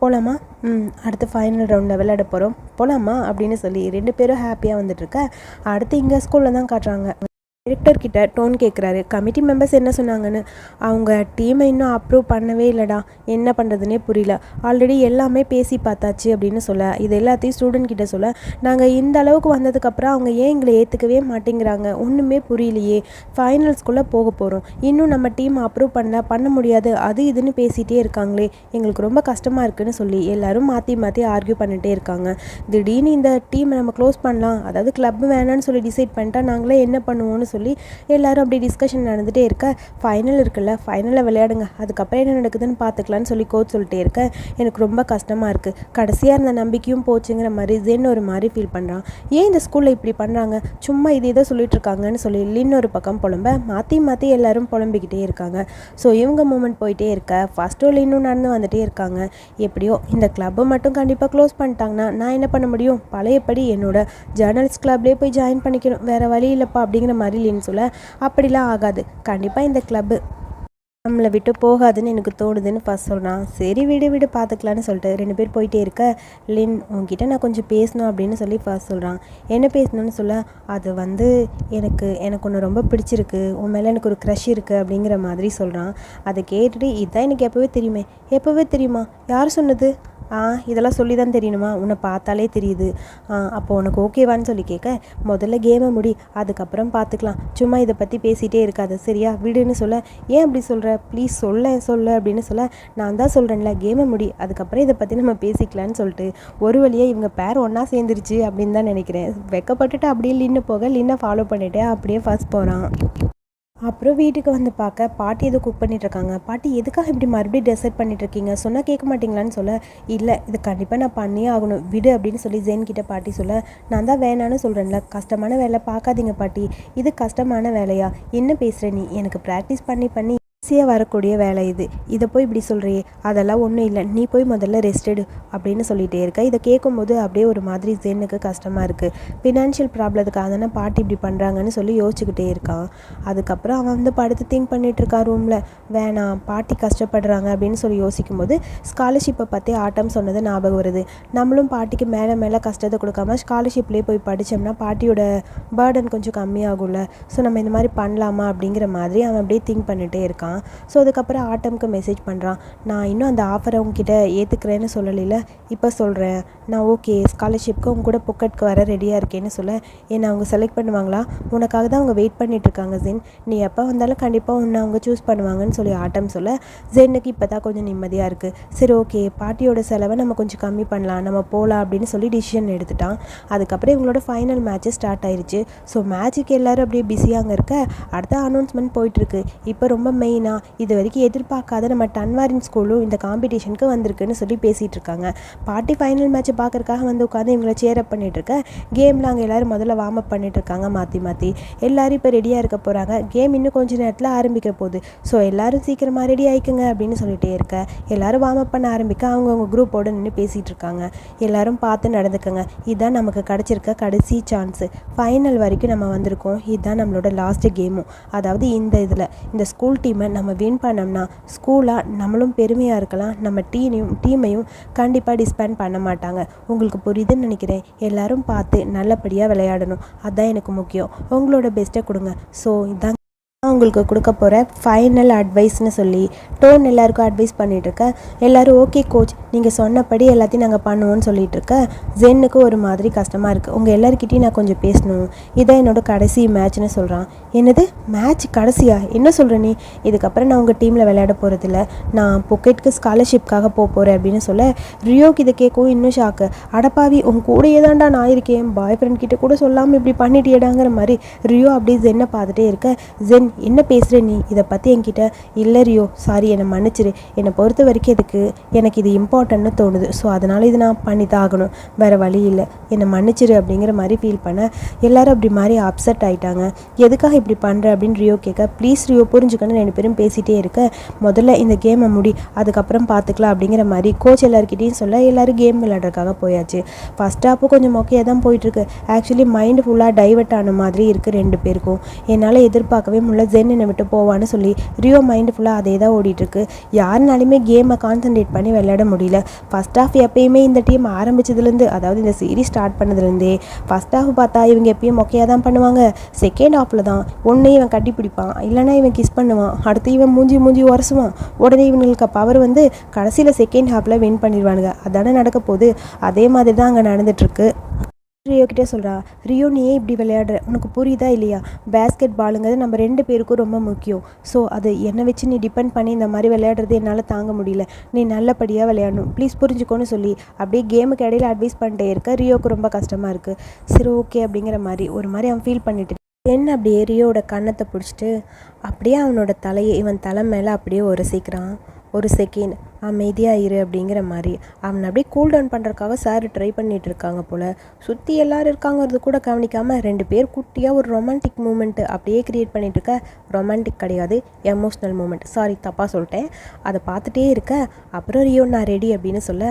போகலாமா ம் அடுத்து ஃபைனல் ரவுண்டில் விளையாட போகிறோம் போகலாமா அப்படின்னு சொல்லி ரெண்டு பேரும் ஹாப்பியாக வந்துட்டுருக்க அடுத்து இங்கே ஸ்கூலில் தான் காட்டுறாங்க. டிரெக்டர் கிட்ட டோன் கேட்குறாரு கமிட்டி மெம்பர்ஸ் என்ன சொன்னாங்கன்னு? அவங்க டீமை இன்னும் அப்ரூவ் பண்ணவே இல்லைடா. என்ன பண்ணுறதுனே புரியல. ஆல்ரெடி எல்லாமே பேசி பார்த்தாச்சு அப்படின்னு சொல்ல இது எல்லாத்தையும் ஸ்டூடெண்ட் கிட்ட சொல்ல நாங்கள் இந்த அளவுக்கு வந்ததுக்கப்புறம் அவங்க ஏன் எங்களை ஏற்றுக்கவே மாட்டேங்கிறாங்க? ஒன்றுமே புரியலையே. ஃபைனல்ஸ்குள்ளே போக போகிறோம் இன்னும் நம்ம டீம் அப்ரூவ் பண்ணல பண்ண முடியாது. அது இதுன்னு பேசிகிட்டே இருக்காங்களே. எங்களுக்கு ரொம்ப கஷ்டமாக இருக்குன்னு சொல்லி எல்லாரும் மாற்றி மாற்றி ஆர்கியூ பண்ணிகிட்டே இருக்காங்க. திடீர்னு இந்த டீமை நம்ம க்ளோஸ் பண்ணலாம். அதாவது கிளப் வேணான்னு சொல்லி டிசைட் பண்ணிட்டா நாங்களே என்ன பண்ணுவோம்னு சொல்லி எல்லாரும் அப்படி டிஸ்கஷன் நடந்துகிட்டே இருக்க. ஃபைனல் இருக்குல்ல ஃபைனலில் விளையாடுங்க. அதுக்கப்புறம் என்ன நடக்குதுன்னு பார்த்துக்கலான்னு சொல்லி கோச் சொல்லிட்டே இருக்க. எனக்கு ரொம்ப கஷ்டமாக இருக்குது கடைசியாக இருந்த நம்பிக்கையும் போச்சுங்கிற மாதிரி ஜென் ஒரு மாதிரி ஃபீல் பண்ணுறான் ஏன் இந்த ஸ்கூலில் இப்படி பண்ணுறாங்க சும்மா இது இதை சொல்லிட்டு இருக்காங்கன்னு சொல்லி லின்னு ஒரு பக்கம் புலம்ப மாற்றி மாற்றி எல்லாரும் புலம்பிக்கிட்டே இருக்காங்க. ஸோ இவங்க மூமெண்ட் போயிட்டே இருக்க. ஃபஸ்ட்டு லின்னும் நடந்து வந்துகிட்டே இருக்காங்க. எப்படியோ இந்த கிளப்பை மட்டும் கண்டிப்பாக க்ளோஸ் பண்ணிட்டாங்கன்னா நான் என்ன பண்ண முடியும்? பழையபடி என்னோட ஜேர்னலிஸ்ட் கிளப்லேயே போய் ஜாயின் பண்ணிக்கணும். வேறு வழி இல்லைப்பா அப்படிங்கிற மாதிரி இல்லைன்னு சொல்ல அப்படிலாம் ஆகாது. கண்டிப்பாக இந்த கிளப்பு நம்மளை விட்டு போகாதுன்னு எனக்கு தோணுதுன்னு ஃபஸ்ட் சொல்கிறான் சரி விடு விடு பார்த்துக்கலான்னு சொல்லிட்டு ரெண்டு பேர் போயிட்டே இருக்க லின் உங்ககிட்ட நான் கொஞ்சம் பேசணும் அப்படின்னு சொல்லி ஃபஸ்ட் சொல்கிறான் என்ன பேசணும்னு சொல்ல அது வந்து எனக்கு எனக்கு ஒன்று ரொம்ப பிடிச்சிருக்கு. உன் மேலே எனக்கு ஒரு க்ரஷ் இருக்குது அப்படிங்கிற மாதிரி சொல்கிறான் அதை கேட்டுட்டு இதுதான் எனக்கு எப்போவே தெரியுமே. எப்போவே தெரியுமா? யார் சொன்னது? ஆ இதெல்லாம் சொல்லி தான் தெரியணுமா? உன்னை பார்த்தாலே தெரியுது. ஆ அப்போ உனக்கு ஓகேவான்னு சொல்லி கேட்க முதல்ல கேமை முடி அதுக்கப்புறம் பார்த்துக்கலாம் சும்மா இதை பற்றி பேசிகிட்டே இருக்காது சரியா? விடுன்னு சொல்ல ஏன் அப்படி சொல்கிற ப்ளீஸ் சொல்ல சொல்ல அப்படின்னு சொல்ல நான் தான் சொல்கிறேன்ல கேமை முடி. அதுக்கப்புறம் இதை பற்றி நம்ம பேசிக்கலான்னு சொல்லிட்டு ஒரு வழியாக இவங்க பேர் ஒன்றா சேர்ந்துருச்சு அப்படின்னு தான் நினைக்கிறேன். வெக்கப்பட்டுட்டு அப்படியே லின்னு போக லின்னை ஃபாலோ பண்ணிவிட்டு அப்படியே ஃபர்ஸ்ட் போகிறான் அப்புறம் வீட்டுக்கு வந்து பார்க்க பாட்டி எதுவும் குக் பண்ணிட்டுருக்காங்க. பாட்டி எதுக்காக இப்படி மறுபடியும் டெசர்ட் பண்ணிட்டு இருக்கீங்க சொன்னால் கேட்க மாட்டீங்களான்னு சொல்ல இல்லை இது கண்டிப்பாக நான் பண்ணியே ஆகணும். விடு அப்படின்னு சொல்லி ஜெயின் கிட்ட பாட்டி சொல்ல நான் தான் வேணான்னு சொல்கிறேன்ல கஷ்டமான வேலை பார்க்காதீங்க பாட்டி. இது கஷ்டமான வேலையா? என்ன பேசுகிற நீ? எனக்கு ப்ராக்டிஸ் பண்ணி பண்ணி ஈஸியாக வரக்கூடிய வேலை இது. இதை போய் இப்படி சொல்கிறியே அதெல்லாம் ஒன்றும் இல்லை. நீ போய் முதல்ல ரெஸ்ட் எடு அப்படின்னு சொல்லிகிட்டே இருக்க. இதை கேட்கும்போது அப்படியே ஒரு மாதிரி ஜென்னுக்கு கஷ்டமாக இருக்குது ஃபினான்ஷியல் ப்ராப்ளத்துக்காக தானே பாட்டி இப்படி பண்ணுறாங்கன்னு சொல்லி யோசிச்சுக்கிட்டே இருக்கான். அதுக்கப்புறம் அவன் வந்து படுத்து திங்க் பண்ணிகிட்ருக்கா ரூமில் வேணாம் பாட்டி கஷ்டப்படுறாங்க அப்படின்னு சொல்லி யோசிக்கும்போது ஸ்காலர்ஷிப்பை பற்றி ஆட்டம் சொன்னது ஞாபகம் வருது. நம்மளும் பாட்டிக்கு மேலே மேலே கஷ்டத்தை கொடுக்காம ஸ்காலர்ஷிப்லேயே போய் படித்தோம்னா பாட்டியோட பேர்டன் கொஞ்சம் கம்மியாகும்ல. ஸோ நம்ம இந்த மாதிரி பண்ணலாமா அப்படிங்கிற மாதிரி அவன் அப்படியே திங்க் பண்ணிகிட்டே இருக்கான். ஸோ அதுக்கப்புறம் ஆட்டம்க்கு மெசேஜ் பண்ணுறான் நான் இன்னும் அந்த ஆஃபரை உங்ககிட்ட ஏற்றுக்கிறேன்னு சொல்லலைல. இப்போ சொல்கிறேன் நான் ஓகே ஸ்காலர்ஷிப்க்கு உங்க கூட புக்கெட்க்கு வர ரெடியாக இருக்கேன்னு சொல்ல. என்னை அவங்க செலக்ட் பண்ணுவாங்களா? உனக்காக தான் அவங்க வெயிட் பண்ணிகிட்ருக்காங்க ஜென் நீ எப்போ வந்தாலும் கண்டிப்பாக உன்னை அவங்க சூஸ் பண்ணுவாங்கன்னு சொல்லி ஆட்டம் சொல்ல. ஜென்னுக்கு இப்போ தான் கொஞ்சம் நிம்மதியாக இருக்குது சரி ஓகே பாட்டியோட செலவை நம்ம கொஞ்சம் கம்மி பண்ணலாம். நம்ம போகலாம் அப்படின்னு சொல்லி டிசிஷன் எடுத்துட்டான். அதுக்கப்புறம் இவங்களோட ஃபைனல் மேட்ச்சு ஸ்டார்ட் ஆயிடுச்சு ஸோ மேட்ச்சுக்கு எல்லோரும் அப்படியே பிஸியாக இருக்க அடுத்த அனௌன்ஸ்மெண்ட் போயிட்டுருக்கு இப்போ ரொம்ப மெயின் அப்படின்னா இது வரைக்கும் எதிர்பார்க்காத நம்ம டன்வாரின் ஸ்கூலும் இந்த காம்படிஷனுக்கு வந்திருக்குன்னு சொல்லி பேசிகிட்டு இருக்காங்க. பாட்டி ஃபைனல் மேட்ச்சை பார்க்கறக்காக வந்து உட்காந்து இவங்கள சேர் அப் பண்ணிட்டு இருக்க. கேமில் அங்கே எல்லோரும் முதல்ல வார்ம் அப் பண்ணிட்டு இருக்காங்க மாற்றி மாற்றி எல்லோரும் இப்போ ரெடியாக இருக்க போகிறாங்க கேம் இன்னும் கொஞ்ச நேரத்தில் ஆரம்பிக்க போகுது. ஸோ எல்லோரும் சீக்கிரமாக ரெடி ஆகிக்குங்க அப்படின்னு சொல்லிகிட்டே இருக்க. எல்லோரும் வார்ம் அப் பண்ண ஆரம்பிக்க அவங்கவுங்க குரூப்போடு நின்று பேசிகிட்டு இருக்காங்க. எல்லோரும் பார்த்து நடந்துக்கங்க. இதுதான் நமக்கு கிடச்சிருக்க கடைசி சான்ஸு ஃபைனல் வரைக்கும் நம்ம வந்திருக்கோம். இதுதான் நம்மளோட லாஸ்ட்டு கேமும் அதாவது இந்த இதில் இந்த ஸ்கூல் டீமை நம்ம வின் பண்ணோம்னா ஸ்கூலாக நம்மளும் பெருமையாக இருக்கலாம். நம்ம டீனையும் டீமையும் கண்டிப்பாக டிஸ்பேண்ட் பண்ண மாட்டாங்க. உங்களுக்கு புரியுதுன்னு நினைக்கிறேன். எல்லாரும் பார்த்து நல்லபடியாக விளையாடணும். அதுதான் எனக்கு முக்கியம். உங்களோட பெஸ்ட்டை கொடுங்க. ஸோ இதான் உங்களுக்கு கொடுக்க போகிற ஃபைனல் அட்வைஸ்னு சொல்லி டோன் எல்லாருக்கும் அட்வைஸ் பண்ணிகிட்ருக்கேன் எல்லோரும் ஓகே கோச் நீங்கள் சொன்னபடி எல்லாத்தையும் நாங்கள் பண்ணுவோம்னு சொல்லிட்டு இருக்கேன் ஜென்னுக்கு ஒரு மாதிரி கஷ்டமாக இருக்குது உங்கள் எல்லாருக்கிட்டையும் நான் கொஞ்சம் பேசணும். இதான் என்னோட கடைசி மேட்ச்னு சொல்கிறான் என்னது? மேட்ச் கடைசியா? என்ன சொல்கிற நீ? இதுக்கப்புறம் நான் உங்கள் டீமில் விளையாட போகிறதில்ல நான் பொக்கெட்டுக்கு ஸ்காலர்ஷிப்காக போக போகிறேன் அப்படின்னு சொல்ல ரியோக்கு இதை கேட்கவும் இன்னும் ஷாக்கு அடப்பாவி உன் கூடயே தான்டா நான் இருக்கேன். பாய் ஃப்ரெண்ட் கிட்ட கூட சொல்லாமல் இப்படி பண்ணிட்டியடாங்கிற மாதிரி ரியோ அப்படியே ஜென்னை பார்த்துட்டே இருக்க. ஜென் என்ன பேசுகிற நீ? இதை பற்றி என்கிட்ட இல்லை ரியோ. சாரி என்னை மன்னிச்சிரு. என்னை பொறுத்த வரைக்கும் இதுக்கு எனக்கு இது இம்பார்ட்டன்ட்னு தோணுது. ஸோ அதனால் இது நான் பண்ணி தான் ஆகணும் வேறு வழி இல்லை. என்னை மன்னிச்சிரு அப்படிங்கிற மாதிரி ஃபீல் பண்ண எல்லாரும் அப்படி மாதிரி அப்செட் ஆகிட்டாங்க எதுக்காக இப்படி பண்ணுற அப்படின்னு ரியோ கேட்க ப்ளீஸ் ரியோ புரிஞ்சுக்கணும் ரெண்டு பேரும் பேசிகிட்டே இருக்க. முதல்ல இந்த கேமை முடி. அதுக்கப்புறம் பார்த்துக்கலாம் அப்படிங்கிற மாதிரி கோச் எல்லாருக்கிட்டையும் சொல்ல எல்லாரும் கேம் விளையாடுறதுக்காக போயாச்சு. ஃபஸ்ட் அப்போ கொஞ்சம் மொக்கையாக தான் போயிட்டுருக்கு ஆக்சுவலி மைண்டு ஃபுல்லாக டைவர்ட் ஆன மாதிரி இருக்குது ரெண்டு பேருக்கும். என்னால் எதிர்பார்க்கவே முடியல. ஜென் என்னை விட்டு போவான்னு சொல்லி ரியோ மைண்டு ஃபுல்லாக அதே தான் ஓடிட்டுருக்கு. யாருனாலுமே கேமை கான்சன்ட்ரேட் பண்ணி விளையாட முடியல. ஃபஸ்ட் ஹாஃப் எப்பயுமே இந்த டீம் ஆரம்பிச்சதுலேருந்து அதாவது இந்த சீரீஸ் ஸ்டார்ட் பண்ணதுலேருந்தே ஃபஸ்ட் ஹாஃப் பார்த்தா இவங்க எப்பயும் மொக்கையாக தான் பண்ணுவாங்க செகண்ட் ஆஃபில் தான் ஒன்று இவன் கட்டி பிடிப்பான் இல்லைனா இவன் கிஸ் பண்ணுவான். அடுத்து இவன் மூஞ்சி மூஞ்சி உரசுவான். உடனே இவங்களுக்கு பவர் வந்து கடைசியில் செகண்ட் ஹாஃபில் வின் பண்ணிடுவானுங்க. அதானே நடக்க போகுது. அதே மாதிரி தான் அங்கே நடந்துட்டுருக்கு. ரியோ கிட்டே சொல்கிறா ரியோ நீ ஏன் இப்படி விளையாடுற? உனக்கு புரியுதா இல்லையா? பேஸ்கெட் பாலுங்கிறது நம்ம ரெண்டு பேருக்கும் ரொம்ப முக்கியம். ஸோ அது என்னை வச்சு நீ டிபெண்ட் பண்ணி இந்த மாதிரி விளையாடுறது என்னால் தாங்க முடியல. நீ நல்லபடியாக விளையாடணும். ப்ளீஸ் புரிஞ்சுக்கோன்னு சொல்லி அப்படியே கேமுக்கு இடையில அட்வைஸ் பண்ணிட்டே இருக்க. ரியோக்கு ரொம்ப கஷ்டமாக இருக்குது சரி ஓகே அப்படிங்கிற மாதிரி ஒரு மாதிரி அவன் ஃபீல் பண்ணிட்டு தென் அப்படியே ரியோட கன்னத்தை பிடிச்சிட்டு அப்படியே அவனோட தலையை இவன் தலை மேலே அப்படியே ஒரு உரசிக்கிறான் ஒரு செகண்ட் அமைதியாக இரு அப்படிங்கிற மாதிரி. அவனை அப்படியே கூல் டவுன் பண்ணுறதுக்காக சார் ட்ரை பண்ணிட்டு இருக்காங்க போல். சுற்றி எல்லாரும் இருக்காங்கிறது கூட கவனிக்காமல் ரெண்டு பேர் குட்டியாக ஒரு ரொமான்டிக் மூமெண்ட்டு அப்படியே க்ரியேட் பண்ணிகிட்டு இருக்க. ரொமான்டிக் கிடையாது எமோஷ்னல் மூமெண்ட் சாரி தப்பாக சொல்லிட்டேன். அதை பார்த்துட்டே இருக்க. அப்புறம் ரியோ நான் ரெடி அப்படின்னு சொல்ல.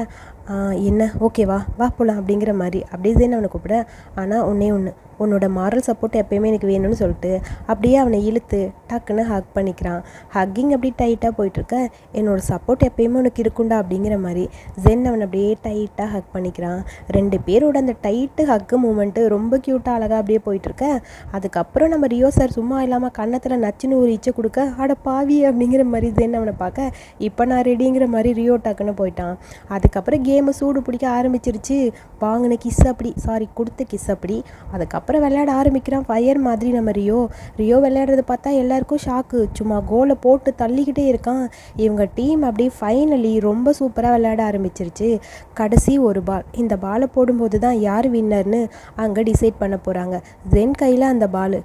என்ன? ஓகேவா வா. போகலாம் அப்படிங்கிற மாதிரி. அப்படியே ஜென் அவனை கூப்பிட. ஆனால் ஒன்றே ஒன்று உன்னோட மாரல் சப்போர்ட் எப்பயுமே எனக்கு வேணும்னு சொல்லிட்டு அப்படியே அவனை இழுத்து டக்குன்னு ஹக் பண்ணிக்கிறான். ஹக்கிங் அப்படி டைட்டாக போயிட்டுருக்க. என்னோட சப்போர்ட் எப்பயுமே உனக்கு இருக்குண்டா அப்படிங்கிற மாதிரி ஜென் அவனை அப்படியே டைட்டாக ஹக் பண்ணிக்கிறான். ரெண்டு பேரோட அந்த டைட்டு ஹக்கு மூமெண்ட்டு ரொம்ப க்யூட்டாக அழகாக அப்படியே போயிட்டுருக்க. அதுக்கப்புறம் நம்ம ரியோ சார் சும்மா இல்லாமல் கன்னத்தில் நச்சுன்னு ஒரு இச்சை கொடுக்க அட பாவி அப்படிங்கிற மாதிரி ஜென் அவனை பார்க்க இப்போ நான் ரெடிங்கிற மாதிரி ரியோ டக்குன்னு போயிட்டான். அதுக்கப்புறம் கே கேமு சூடு பிடிக்க ஆரம்பிச்சிருச்சு. வாங்கின கிஸ் அப்படி சாரி கொடுத்த கிஸ் அப்படி. அதுக்கப்புறம் விளையாட ஆரம்பிக்கிறான் ஃபயர் மாதிரி நம்ம ரியோ. ரியோ விளையாடுறத பார்த்தா எல்லாருக்கும் ஷாக்கு சும்மா கோலை போட்டு தள்ளிக்கிட்டே இருக்கான். இவங்க டீம் அப்படியே ஃபைனலி ரொம்ப சூப்பராக விளையாட ஆரம்பிச்சிருச்சு. கடைசி ஒரு பால் இந்த பாலை போடும்போது தான் யார் வின்னர்னு அங்கே டிசைட் பண்ண போகிறாங்க ஜென் கையில் அந்த பால்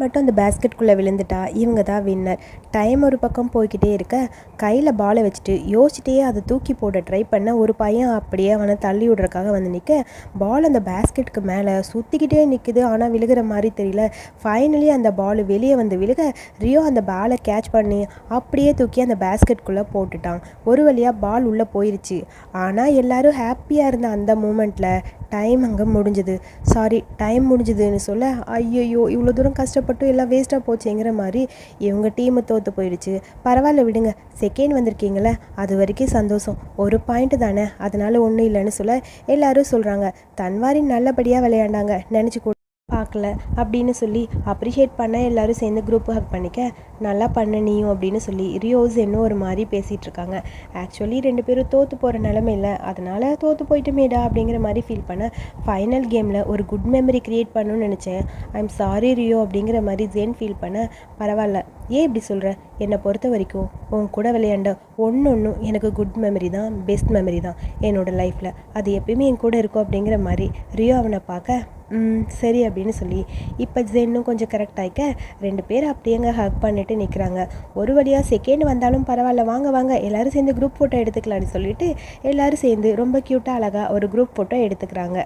மட்டும் அந்த பேஸ்கெட்குள்ளே விழுந்துட்டா இவங்க தான் வின்னர் டைம் ஒரு பக்கம் போய்கிட்டே இருக்க கையில் பாலை வச்சுட்டு யோசிச்சிட்டே அதை தூக்கி போட ட்ரை பண்ண ஒரு பையன் அப்படியே அவனை தள்ளி விடுறக்காக வந்து நிற்க பால் அந்த பேஸ்கெட்டுக்கு மேலே சுற்றிக்கிட்டே நிற்குது ஆனால் விழுகிற மாதிரி தெரியல. ஃபைனலி அந்த பால் வெளியே வந்து விழுக ரியோ அந்த பாலை கேட்ச் பண்ணி அப்படியே தூக்கி அந்த பேஸ்கெட்குள்ளே போட்டுட்டான். ஒரு வழியாக பால் உள்ளே போயிருச்சு. ஆனால் எல்லோரும் ஹாப்பியாக இருந்த அந்த மூமெண்ட்டில் டைம் அங்கே முடிஞ்சுது. சாரி டைம் முடிஞ்சதுன்னு சொல்ல ஐயோ இவ்வளோ தூரம் கஷ்டப்பட்டு எல்லாம் வேஸ்ட்டாக போச்சுங்கிற மாதிரி இவங்க டீமை தோற்று போயிடுச்சு. பரவாயில்ல விடுங்க செகண்ட் வந்திருக்கீங்களே அது வரைக்கும் சந்தோஷம். ஒரு பாயிண்ட் தானே அதனால் ஒன்றும் இல்லைன்னு சொல்ல எல்லாரும் சொல்கிறாங்க தன்வாரி நல்லபடியாக விளையாண்டாங்க நினச்சி கூட பார்க்கல அப்படின்னு சொல்லி அப்ரிஷியேட் பண்ண எல்லாரும் சேர்ந்து குரூப் ஹக் பண்ணிக்க நல்லா பண்ண நீயும் அப்படின்னு சொல்லி ரியோஸ் என்ன ஒரு மாதிரி பேசிகிட்டு இருக்காங்க ஆக்சுவலி ரெண்டு பேரும் தோற்று போகிற நிலமையில அதனால் தோற்று போயிட்டுமேடா அப்படிங்கிற மாதிரி ஃபீல் பண்ண ஃபைனல் கேமில் ஒரு குட் மெமரி க்ரியேட் பண்ணணும்னு நினச்சேன். ஐ எம் சாரி ரியோ அப்படிங்கிற மாதிரி ஜேன் ஃபீல் பண்ண பரவாயில்ல. ஏன் இப்படி சொல்கிற என்னை பொறுத்த வரைக்கும் உன் கூட விளையாண்ட ஒன்று ஒன்றும் எனக்கு குட் மெமரி தான் பெஸ்ட் மெமரி தான் என்னோடய லைஃப்பில் அது எப்பயுமே என் கூட இருக்கும் அப்படிங்கிற மாதிரி ரியோ அவனை பார்க்க சரி அப்படின்னு சொல்லி இப்போ ஜென்னும் கொஞ்சம் கரெக்ட் ஆகிக்க ரெண்டு பேரும் அப்படியேங்க ஹக் பண்ணிட்டு நிற்கிறாங்க ஒரு வழியாக செகண்ட் வந்தாலும் பரவாயில்ல வாங்க வாங்க எல்லாரும் சேர்ந்து குரூப் ஃபோட்டோ எடுத்துக்கலான்னு சொல்லிட்டு எல்லாரும் சேர்ந்து ரொம்ப க்யூட்டாக அழகாக ஒரு குரூப் ஃபோட்டோ எடுத்துக்கிறாங்க.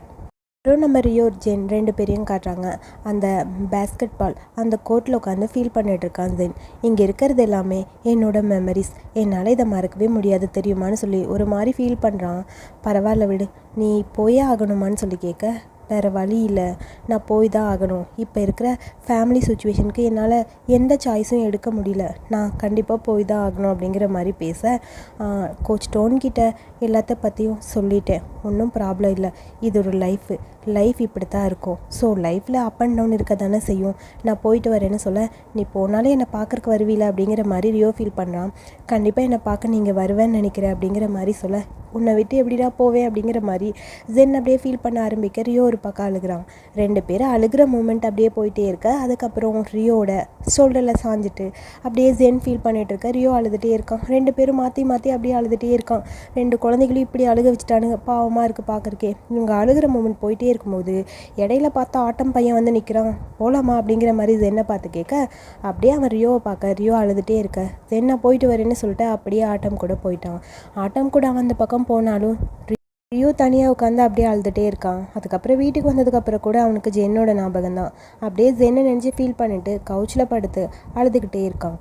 அப்புறம் நம்ம ரியோர் ஜென் ரெண்டு பேரையும் காட்டுறாங்க. அந்த பேஸ்கெட் பால் அந்த கோர்ட்டில் உட்காந்து ஃபீல் பண்ணிகிட்ருக்கான் இருக்கான் ஜென் இங்கே இருக்கிறது எல்லாமே என்னோட மெமரிஸ் என்னால் இதை மறக்கவே முடியாது தெரியுமான்னு சொல்லி ஒரு மாதிரி ஃபீல் பண்ணுறான் பரவாயில்ல விடு நீ போயே ஆகணுமான்னு சொல்லி கேட்க வேறு வழி இல்லை. நான் போய் தான் ஆகணும். இப்போ இருக்கிற ஃபேமிலி சுச்சுவேஷனுக்கு என்னால் எந்த சாய்ஸும் எடுக்க முடியல. நான் கண்டிப்பாக போய் தான் ஆகணும் அப்படிங்கிற மாதிரி பேச கோச் டோன்கிட்ட எல்லாத்த பற்றியும் சொல்லிட்டேன். ஒன்றும் ப்ராப்ளம் இல்லை. இது ஒரு லைஃபு லைஃப் இப்படி தான் இருக்கும். ஸோ லைஃப்பில் அப் அண்ட் டவுன் இருக்க தானே செய்யும். நான் போயிட்டு வரேன்னு சொல்ல நீ போனாலே என்னை பார்க்குறக்கு வருவீல? அப்படிங்கிற மாதிரி ரியோ ஃபீல் பண்ணுறான் கண்டிப்பாக என்னை பார்க்க நீங்கள் வருவேன்னு நினைக்கிறேன் அப்படிங்கிற மாதிரி சொல்ல உன்னை விட்டு எப்படிடா போவேன்? அப்படிங்கிற மாதிரி ஜென் அப்படியே ஃபீல் பண்ண ஆரம்பிக்க ரியோ ஒரு பக்கம் அழுகிறான். ரெண்டு பேரும் அழுகிற மூமெண்ட் அப்படியே போயிட்டே இருக்க அதுக்கப்புறம் ரியோட ஷோல்டரில் சாஞ்சிட்டு அப்படியே ஜென் ஃபீல் பண்ணிட்டு இருக்க ரியோ அழுதுகிட்டே இருக்கான். ரெண்டு பேரும் மாற்றி மாற்றி அப்படியே அழுதுகிட்டே இருக்கான். ரெண்டு குழந்தைகளையும் இப்படி அழுக வச்சுட்டானுங்க. பாவமாக இருக்குது பார்க்குறக்கே இவங்க அழுகிற மூமெண்ட் போயிட்டே இருக்கும்போது இடையில பார்த்தா ஆட்டம் பையன் வந்து நிற்கிறான் போகலாமா அப்படிங்கிற மாதிரி ஜென்னை பார்த்து கேட்க அப்படியே அவன் ரியோவை பார்க்க ரியோ அழுதுகிட்டே இருக்க. ஜென்னை போயிட்டு வரேன்னு சொல்லிட்டு அப்படியே ஆட்டம் கூட போயிட்டான். ஆட்டம் கூட அவன் அந்த பக்கம் போனாலும் ரியோ தனியாக உட்காந்து அப்படியே அழுதுகிட்டே இருக்கான். அதுக்கப்புறம் வீட்டுக்கு வந்ததுக்கப்புறம் கூட அவனுக்கு ஜென்னோட ஞாபகம் தான். அப்படியே ஜென்னை நினச்சி ஃபீல் பண்ணிட்டு கவுச்சில் படுத்து அழுதுகிட்டே இருக்கான்.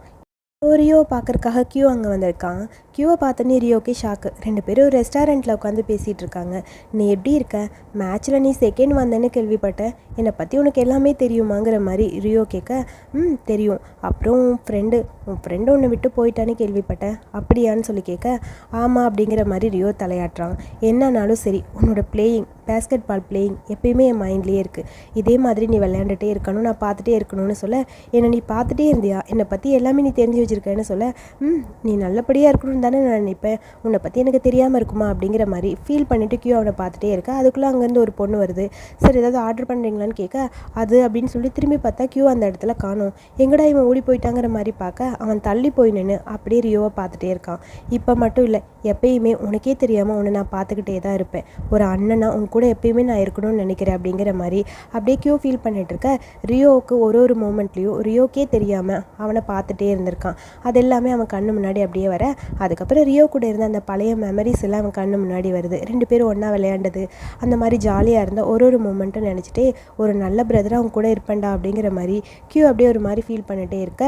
ரியோ பார்க்கறக்காக கியூ அங்கே வந்திருக்கான். கியூவை பார்த்தோன்னே ரியோக்கே ஷாக்கு ரெண்டு பேரும் ஒரு ரெஸ்டாரண்ட்டில் உட்காந்து பேசிகிட்டு இருக்காங்க நீ எப்படி இருக்க? மேட்ச்சில் நீ செகண்ட் வந்தேன்னு கேள்விப்பட்டேன் என்னை பற்றி உனக்கு எல்லாமே தெரியுமாங்கிற மாதிரி ரியோ கேட்க ம் தெரியும். அப்புறம் உன் ஃப்ரெண்டு உன் ஃப்ரெண்டு உன்னை விட்டு போயிட்டான்னு கேள்விப்பட்டேன் அப்படியான்னு சொல்லி கேட்க ஆமாம் அப்படிங்கிற மாதிரி ரியோ தலையாட்டுறான். என்னன்னாலும் சரி உன்னோட பிளேயிங் பேஸ்கெட் பால் பிளேயிங் எப்பயுமே என் மைண்ட்லேயே இருக்குது இதே மாதிரி நீ விளையாண்டுட்டே இருக்கணும் நான் பார்த்துட்டே இருக்கணும்னு சொல்ல என்னை நீ பார்த்துட்டே இருந்தியா? என்னை பற்றி எல்லாமே நீ தெரிஞ்சு வச்சுருக்கேன்னு சொல்ல ம் நீ நல்லபடியாக இருக்கணும்னு தானே நான் நினைப்பேன். உன்னை பற்றி எனக்கு தெரியாமல் இருக்குமா அப்படிங்கிற மாதிரி ஃபீல் பண்ணிவிட்டு கியூ அவனை பார்த்துட்டே இருக்கேன் அதுக்குள்ளே அங்கேருந்து ஒரு பொண்ணு வருது. சரி ஏதாவது ஆர்டர் பண்ணுறீங்களான்னு கேட்க அது அப்படின்னு சொல்லி திரும்பி பார்த்தா கியூ அந்த இடத்துல காணும். எங்கடா இவன் ஓடி போயிட்டாங்கிற மாதிரி பார்க்க? அவன் தள்ளி போய் நின்று அப்படியே ரியோவை பார்த்துட்டே இருக்கான். இப்போ மட்டும் இல்லை எப்பயுமே உனக்கே தெரியாமல் உன்னை நான் பார்த்துக்கிட்டே தான் இருப்பேன். ஒரு அண்ணனா உன் கூட எப்பயுமே நான் இருக்கணும்னு நினைக்கிறேன் அப்படிங்கிற மாதிரி அப்படியே கியூ ஃபீல் பண்ணிட்டு இருக்க ரியோவுக்கு ஒரு ஒரு மூமெண்ட்லேயும் ரியோக்கே தெரியாமல் அவனை பார்த்துட்டே இருந்திருக்கான். அது எல்லாமே அவன் கண்ணு முன்னாடி அப்படியே வர அதுக்கு அதுக்கப்புறம் ரியோ கூட இருந்த அந்த பழைய மெமரிஸ் எல்லாம் அவன் கண்ணு முன்னாடி வருது. ரெண்டு பேரும் ஒன்றா விளையாண்டது அந்த மாதிரி ஜாலியாக இருந்த ஒரு ஒரு மூமெண்ட்டும் நினச்சிட்டே ஒரு நல்ல பிரதராக அவங்க கூட இருப்பேன்டா அப்படிங்கிற மாதிரி கியூ அப்படியே ஒரு மாதிரி ஃபீல் பண்ணிகிட்டே இருக்க.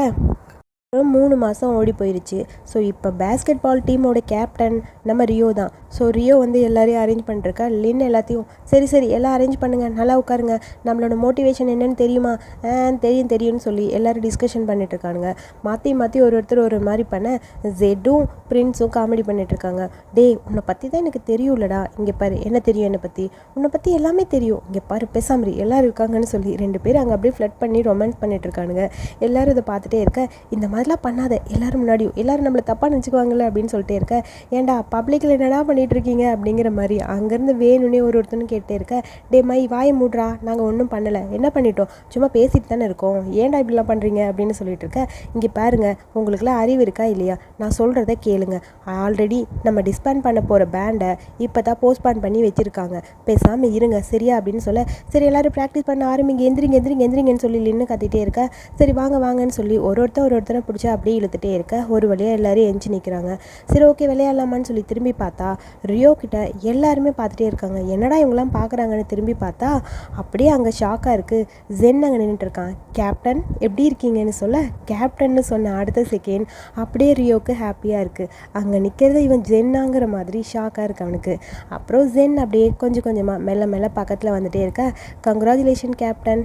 அப்புறம் மூணு மாதம் ஓடி போயிடுச்சு ஸோ இப்போ பேஸ்கெட் பால் டீமோட கேப்டன் நம்ம ரியோ தான். ஸோ ரியோ வந்து எல்லாரையும் அரேஞ்ச் பண்ணிருக்கா லின் எல்லாத்தையும் சரி சரி எல்லாம் அரேஞ்ச் பண்ணுங்கள் நல்லா உட்காருங்க. நம்மளோட மோட்டிவேஷன் என்னன்னு தெரியுமா? தெரியும் தெரியும்னு சொல்லி எல்லோரும் டிஸ்கஷன் பண்ணிட்டுருக்கானுங்க மாற்றி மாற்றி ஒரு ஒருத்தர் ஒரு மாதிரி பண்ண ஜெட்டும் பிரின்ஸும் காமெடி பண்ணிட்டு இருக்காங்க. டேய் உன்னை பற்றி தான் எனக்கு தெரியும்லடா. இங்கே பாரு என்ன தெரியும் என்னை பற்றி உன்னை பற்றி எல்லாமே தெரியும். இங்கே பாரு பேசாமரி எல்லோரும் இருக்காங்கன்னு சொல்லி ரெண்டு பேரும் அங்கே அப்படியே ஃப்ளட் பண்ணி ரொமான்ஸ் பண்ணிட்டு இருக்கானுங்க. எல்லாரும் இதை பார்த்துட்டே இருக்க இந்த மாதிரி அதெல்லாம் பண்ணாத. எல்லோரும் முன்னாடியும். எல்லோரும் நம்மளை தப்பாக நினச்சிக்குவாங்களே அப்படின்னு சொல்லிட்டே இருக்க. ஏன்டா பப்ளிக்கில் என்னடா பண்ணிகிட்டு இருக்கீங்க அப்படிங்கிற மாதிரி அங்கேருந்து வேணும்னே ஒரு ஒருத்தனும் கேட்டே இருக்க. டே மை வாயை மூட்றா. நாங்கள் ஒன்றும் பண்ணலை. என்ன பண்ணிட்டோம்? சும்மா பேசிட்டு தானே இருக்கோம். ஏன்டா இப்படிலாம் பண்ணுறீங்க அப்படின்னு சொல்லிட்டு இருக்க. இங்கே பாருங்க உங்களுக்குலாம் அறிவு இருக்கா இல்லையா? நான் சொல்கிறத கேளுங்க. ஆல்ரெடி நம்ம டிஸ்பேண்ட் பண்ண போகிற பேண்டை இப்போ தான் போஸ்ட்பான் பண்ணி வச்சுருக்காங்க. பேசாமல் இருங்க. சரியா? அப்படின்னு சொல்ல. சரி எல்லோரும் ப்ராக்டிஸ் பண்ண ஆரம்பிங்க. எந்திரிங்க எந்திரிங்க எந்திரிங்கன்னு சொல்லி நின்று கத்திட்டே இருக்க. சரி வாங்க வாங்கன்னு சொல்லி ஒரு ஒருத்தர் ஒரு ஒருத்தரை பிடிச்சி அப்படியே இழுத்துட்டே இருக்க. ஒரு வழியாக எல்லோரும் எஞ்சி நிற்கிறாங்க சரி ஓகே விளையாடலாமான்னு சொல்லி திரும்பி பார்த்தா ரியோ கிட்ட எல்லாருமே பார்த்துட்டே இருக்காங்க. என்னடா இவங்கெல்லாம் பார்க்குறாங்கன்னு திரும்பி பார்த்தா அப்படியே அங்கே ஷாக்காக இருக்குது ஜென் அங்கே நின்றுட்டுருக்கான் கேப்டன் எப்படி இருக்கீங்கன்னு சொல்ல? கேப்டன்னு சொன்ன அடுத்த செகண்ட் அப்படியே ரியோக்கு ஹாப்பியாக இருக்குது அங்கே நிற்கிறது இவன் ஜென்னாங்கிற மாதிரி ஷாக்காக இருக்கு அவனுக்கு. அப்புறம் ஜென் அப்படியே கொஞ்சம் கொஞ்சமாக மெல்ல மெல்ல பக்கத்தில் வந்துகிட்டே இருக்க. கங்க்ராச்சுலேஷன் கேப்டன்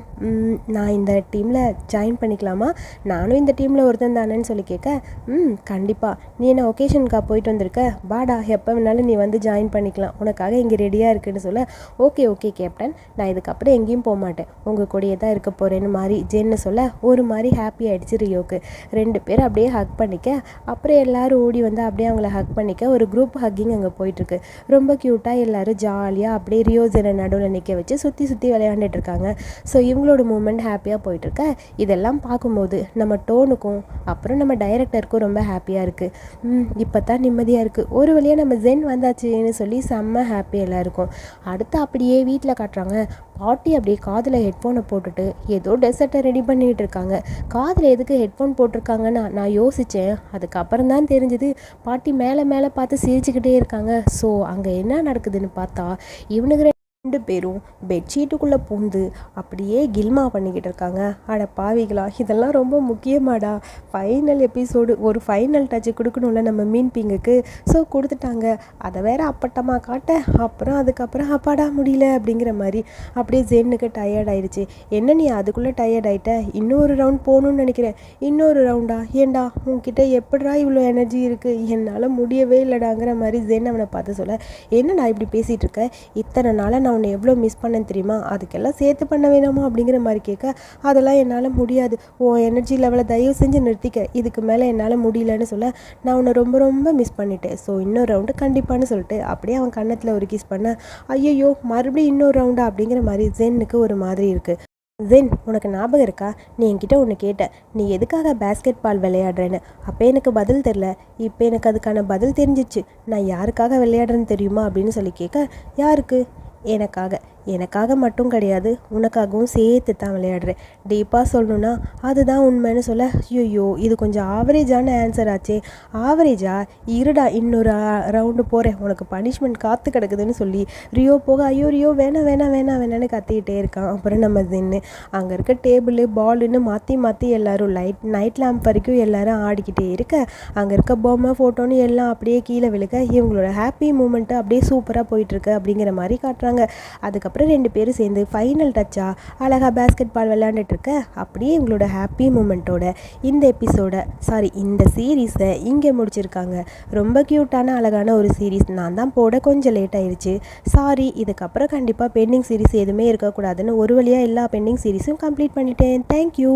நான் இந்த டீமில் ஜாயின் பண்ணிக்கலாமா? நானும் இந்த டீமில் ஒருத்தன் தானேன்னு சொல்லி கேட்க ம் கண்டிப்பாக நீ என்ன ஒகேஷனுக்காக போயிட்டு வந்திருக்க? பாடா எப்போ வேணாலும் நீ வந்து ஜாயின் பண்ணிக்கலாம். உனக்காக இங்கே ரெடியாக இருக்குன்னு சொல்ல ஓகே ஓகே கேப்டன் நான் இதுக்கப்புறம் எங்கேயும் போக மாட்டேன். உங்கள் கூடயே தான் இருக்க போகிறேன்னு மாதிரி ஜென்னு சொல்ல ஒரு மாதிரி ஹாப்பி ஆகிடுச்சு ரியோக்கு. ரெண்டு பேரும் அப்படியே ஹக் பண்ணிக்க அப்புறம் எல்லோரும் ஓடி வந்து அப்படியே அவங்கள ஹக் பண்ணிக்க ஒரு குரூப் ஹக்கிங் அங்கே போயிட்டுருக்கு. ரொம்ப க்யூட்டாக எல்லோரும் ஜாலியாக அப்படியே ரியோ ஜென நடுவில் நிற்க வச்சு சுற்றி சுற்றி விளையாண்டுட்டு இருக்காங்க ஸோ இவங்களோட மூமெண்ட் ஹாப்பியாக போயிட்டுருக்க. இதெல்லாம் பார்க்கும்போது நம்ம டோனுக்கும் அப்புறம் நம்ம டைரக்டருக்கும் ரொம்ப ஹாப்பியாக இருக்குது இப்போ தான் நிம்மதியாக இருக்குது ஒரு வழியாக நம்ம ஜென் வந்தாச்சுன்னு சொல்லி செம்ம ஹாப்பி எல்லாருக்கும் அடுத்து அப்படியே வீட்டில் காட்டுறாங்க. பாட்டி அப்படியே காதில் ஹெட்ஃபோனை போட்டுட்டு ஏதோ டெசர்ட்டை ரெடி பண்ணிகிட்டு இருக்காங்க. காதில் எதுக்கு ஹெட்ஃபோன் போட்டிருக்காங்கன்னு நான் யோசித்தேன் அதுக்கப்புறம் தான் தெரிஞ்சது பாட்டி மேலே மேலே பார்த்து சிரிச்சுக்கிட்டே இருக்காங்க. ஸோ அங்கே என்ன நடக்குதுன்னு பார்த்தா இவனுக்கு ரெண்டு பேரும் பெட்ஷீட்டுக்குள்ளே பூந்து அப்படியே கில்மா பண்ணிக்கிட்டு இருக்காங்க. அட பாவிகளா இதெல்லாம் ரொம்ப முக்கியமாடா. ஃபைனல் எபிசோடு ஒரு ஃபைனல் டச்சு கொடுக்கணும்ல நம்ம மீன் பிங்குக்கு. ஸோ கொடுத்துட்டாங்க. அதை வேற அப்பட்டமாக காட்ட அப்புறம் அதுக்கப்புறம் அப்பாடா முடியல அப்படிங்கிற மாதிரி அப்படியே ஜென்னுக்கு டயர்ட் ஆயிடுச்சு. என்ன நீ அதுக்குள்ளே டயர்ட் ஆகிட்ட இன்னொரு ரவுண்ட் போகணும்னு நினைக்கிறேன். இன்னொரு ரவுண்டா ஏண்டா உன்கிட்ட எப்படா இவ்வளோ எனர்ஜி இருக்குது என்னால் முடியவே இல்லைடாங்கிற மாதிரி ஜென் அவனை பார்த்து சொல்ல என்னடா இப்படி பேசிகிட்டு இருக்க? இத்தனை நாளாக நான் உன்னை எவ்வளோ மிஸ் பண்ணேன் தெரியுமா? அதுக்கெல்லாம் சேர்த்து பண்ண வேணாமா? அப்படிங்கிற மாதிரி கேட்க அதெல்லாம் என்னால் முடியாது. ஓ எனர்ஜி லெவலை தயவு செஞ்சு நிறுத்திக்க. இதுக்கு மேலே என்னால் முடியலன்னு சொல்ல நான் உன்னை ரொம்ப ரொம்ப மிஸ் பண்ணிட்டேன். ஸோ இன்னொரு ரவுண்டு கண்டிப்பான்னு சொல்லிட்டு அப்படியே அவன் கன்னத்தில் ஒரு கிஸ் பண்ண ஐயோ மறுபடியும் இன்னொரு ரவுண்டா அப்படிங்கிற மாதிரி ஜென்னுக்கு ஒரு மாதிரி இருக்குது ஜென் உனக்கு ஞாபகம் இருக்கா? நீ என்கிட்ட ஒன்று கேட்ட. நீ எதுக்காக பேஸ்கெட் பால் விளையாடுறேன்னு? அப்போ எனக்கு பதில் தெரில இப்போ எனக்கு அதுக்கான பதில் தெரிஞ்சிச்சு. நான் யாருக்காக விளையாடுறேன்னு தெரியுமா? அப்படின்னு சொல்லி கேட்க யாருக்கு? எனக்காக. எனக்காக மட்டும் கிடையாது உனக்காகவும் சேர்த்து தான் விளையாடுறேன். டீப்பாக சொல்லணும்னா அதுதான் உண்மைன்னு சொல்ல ஐயோ இது கொஞ்சம் ஆவரேஜான ஆன்சர் ஆச்சே. ஆவரேஜா இருடா இன்னொரு ரவுண்டு போகிறேன் உனக்கு பனிஷ்மெண்ட் காத்து கிடக்குதுன்னு சொல்லி ரியோ போக ஐயோ ரியோ வேணாம் வேணாம் வேணாம் வேணான்னு கத்திக்கிட்டே இருக்கான். அப்புறம் நம்ம நின்று அங்கே இருக்க டேபிள் பாலுன்னு மாற்றி மாற்றி எல்லோரும் லைட் நைட் லேம்ப் வரைக்கும் எல்லோரும் ஆடிக்கிட்டே இருக்க அங்கே இருக்க பொம்மை ஃபோட்டோன்னு எல்லாம் அப்படியே கீழே விழுக்க இவங்களோட ஹாப்பி மூமெண்ட்டு அப்படியே சூப்பராக போயிட்டுருக்கு அப்படிங்கிற மாதிரி காட்டுறாங்க. அதுக்கப்புறம் அப்புறம் ரெண்டு பேரும் சேர்ந்து ஃபைனல் டச்சா அழகாக பேஸ்கெட் பால் விளையாண்டுட்ருக்க அப்படியே எங்களோட ஹாப்பி மூமெண்ட்டோட இந்த எபிசோட சாரி இந்த சீரீஸை இங்கே முடிச்சிருக்காங்க. ரொம்ப க்யூட்டான அழகான ஒரு சீரீஸ் நான் தான் போட கொஞ்சம் லேட் ஆயிடுச்சு சாரி இதுக்கப்புறம் கண்டிப்பாக பெண்டிங் சீரீஸ் எதுவுமே இருக்கக்கூடாதுன்னு ஒரு வழியாக எல்லா பெண்டிங் சீரீஸும் கம்ப்ளீட் பண்ணிட்டேன். Thank you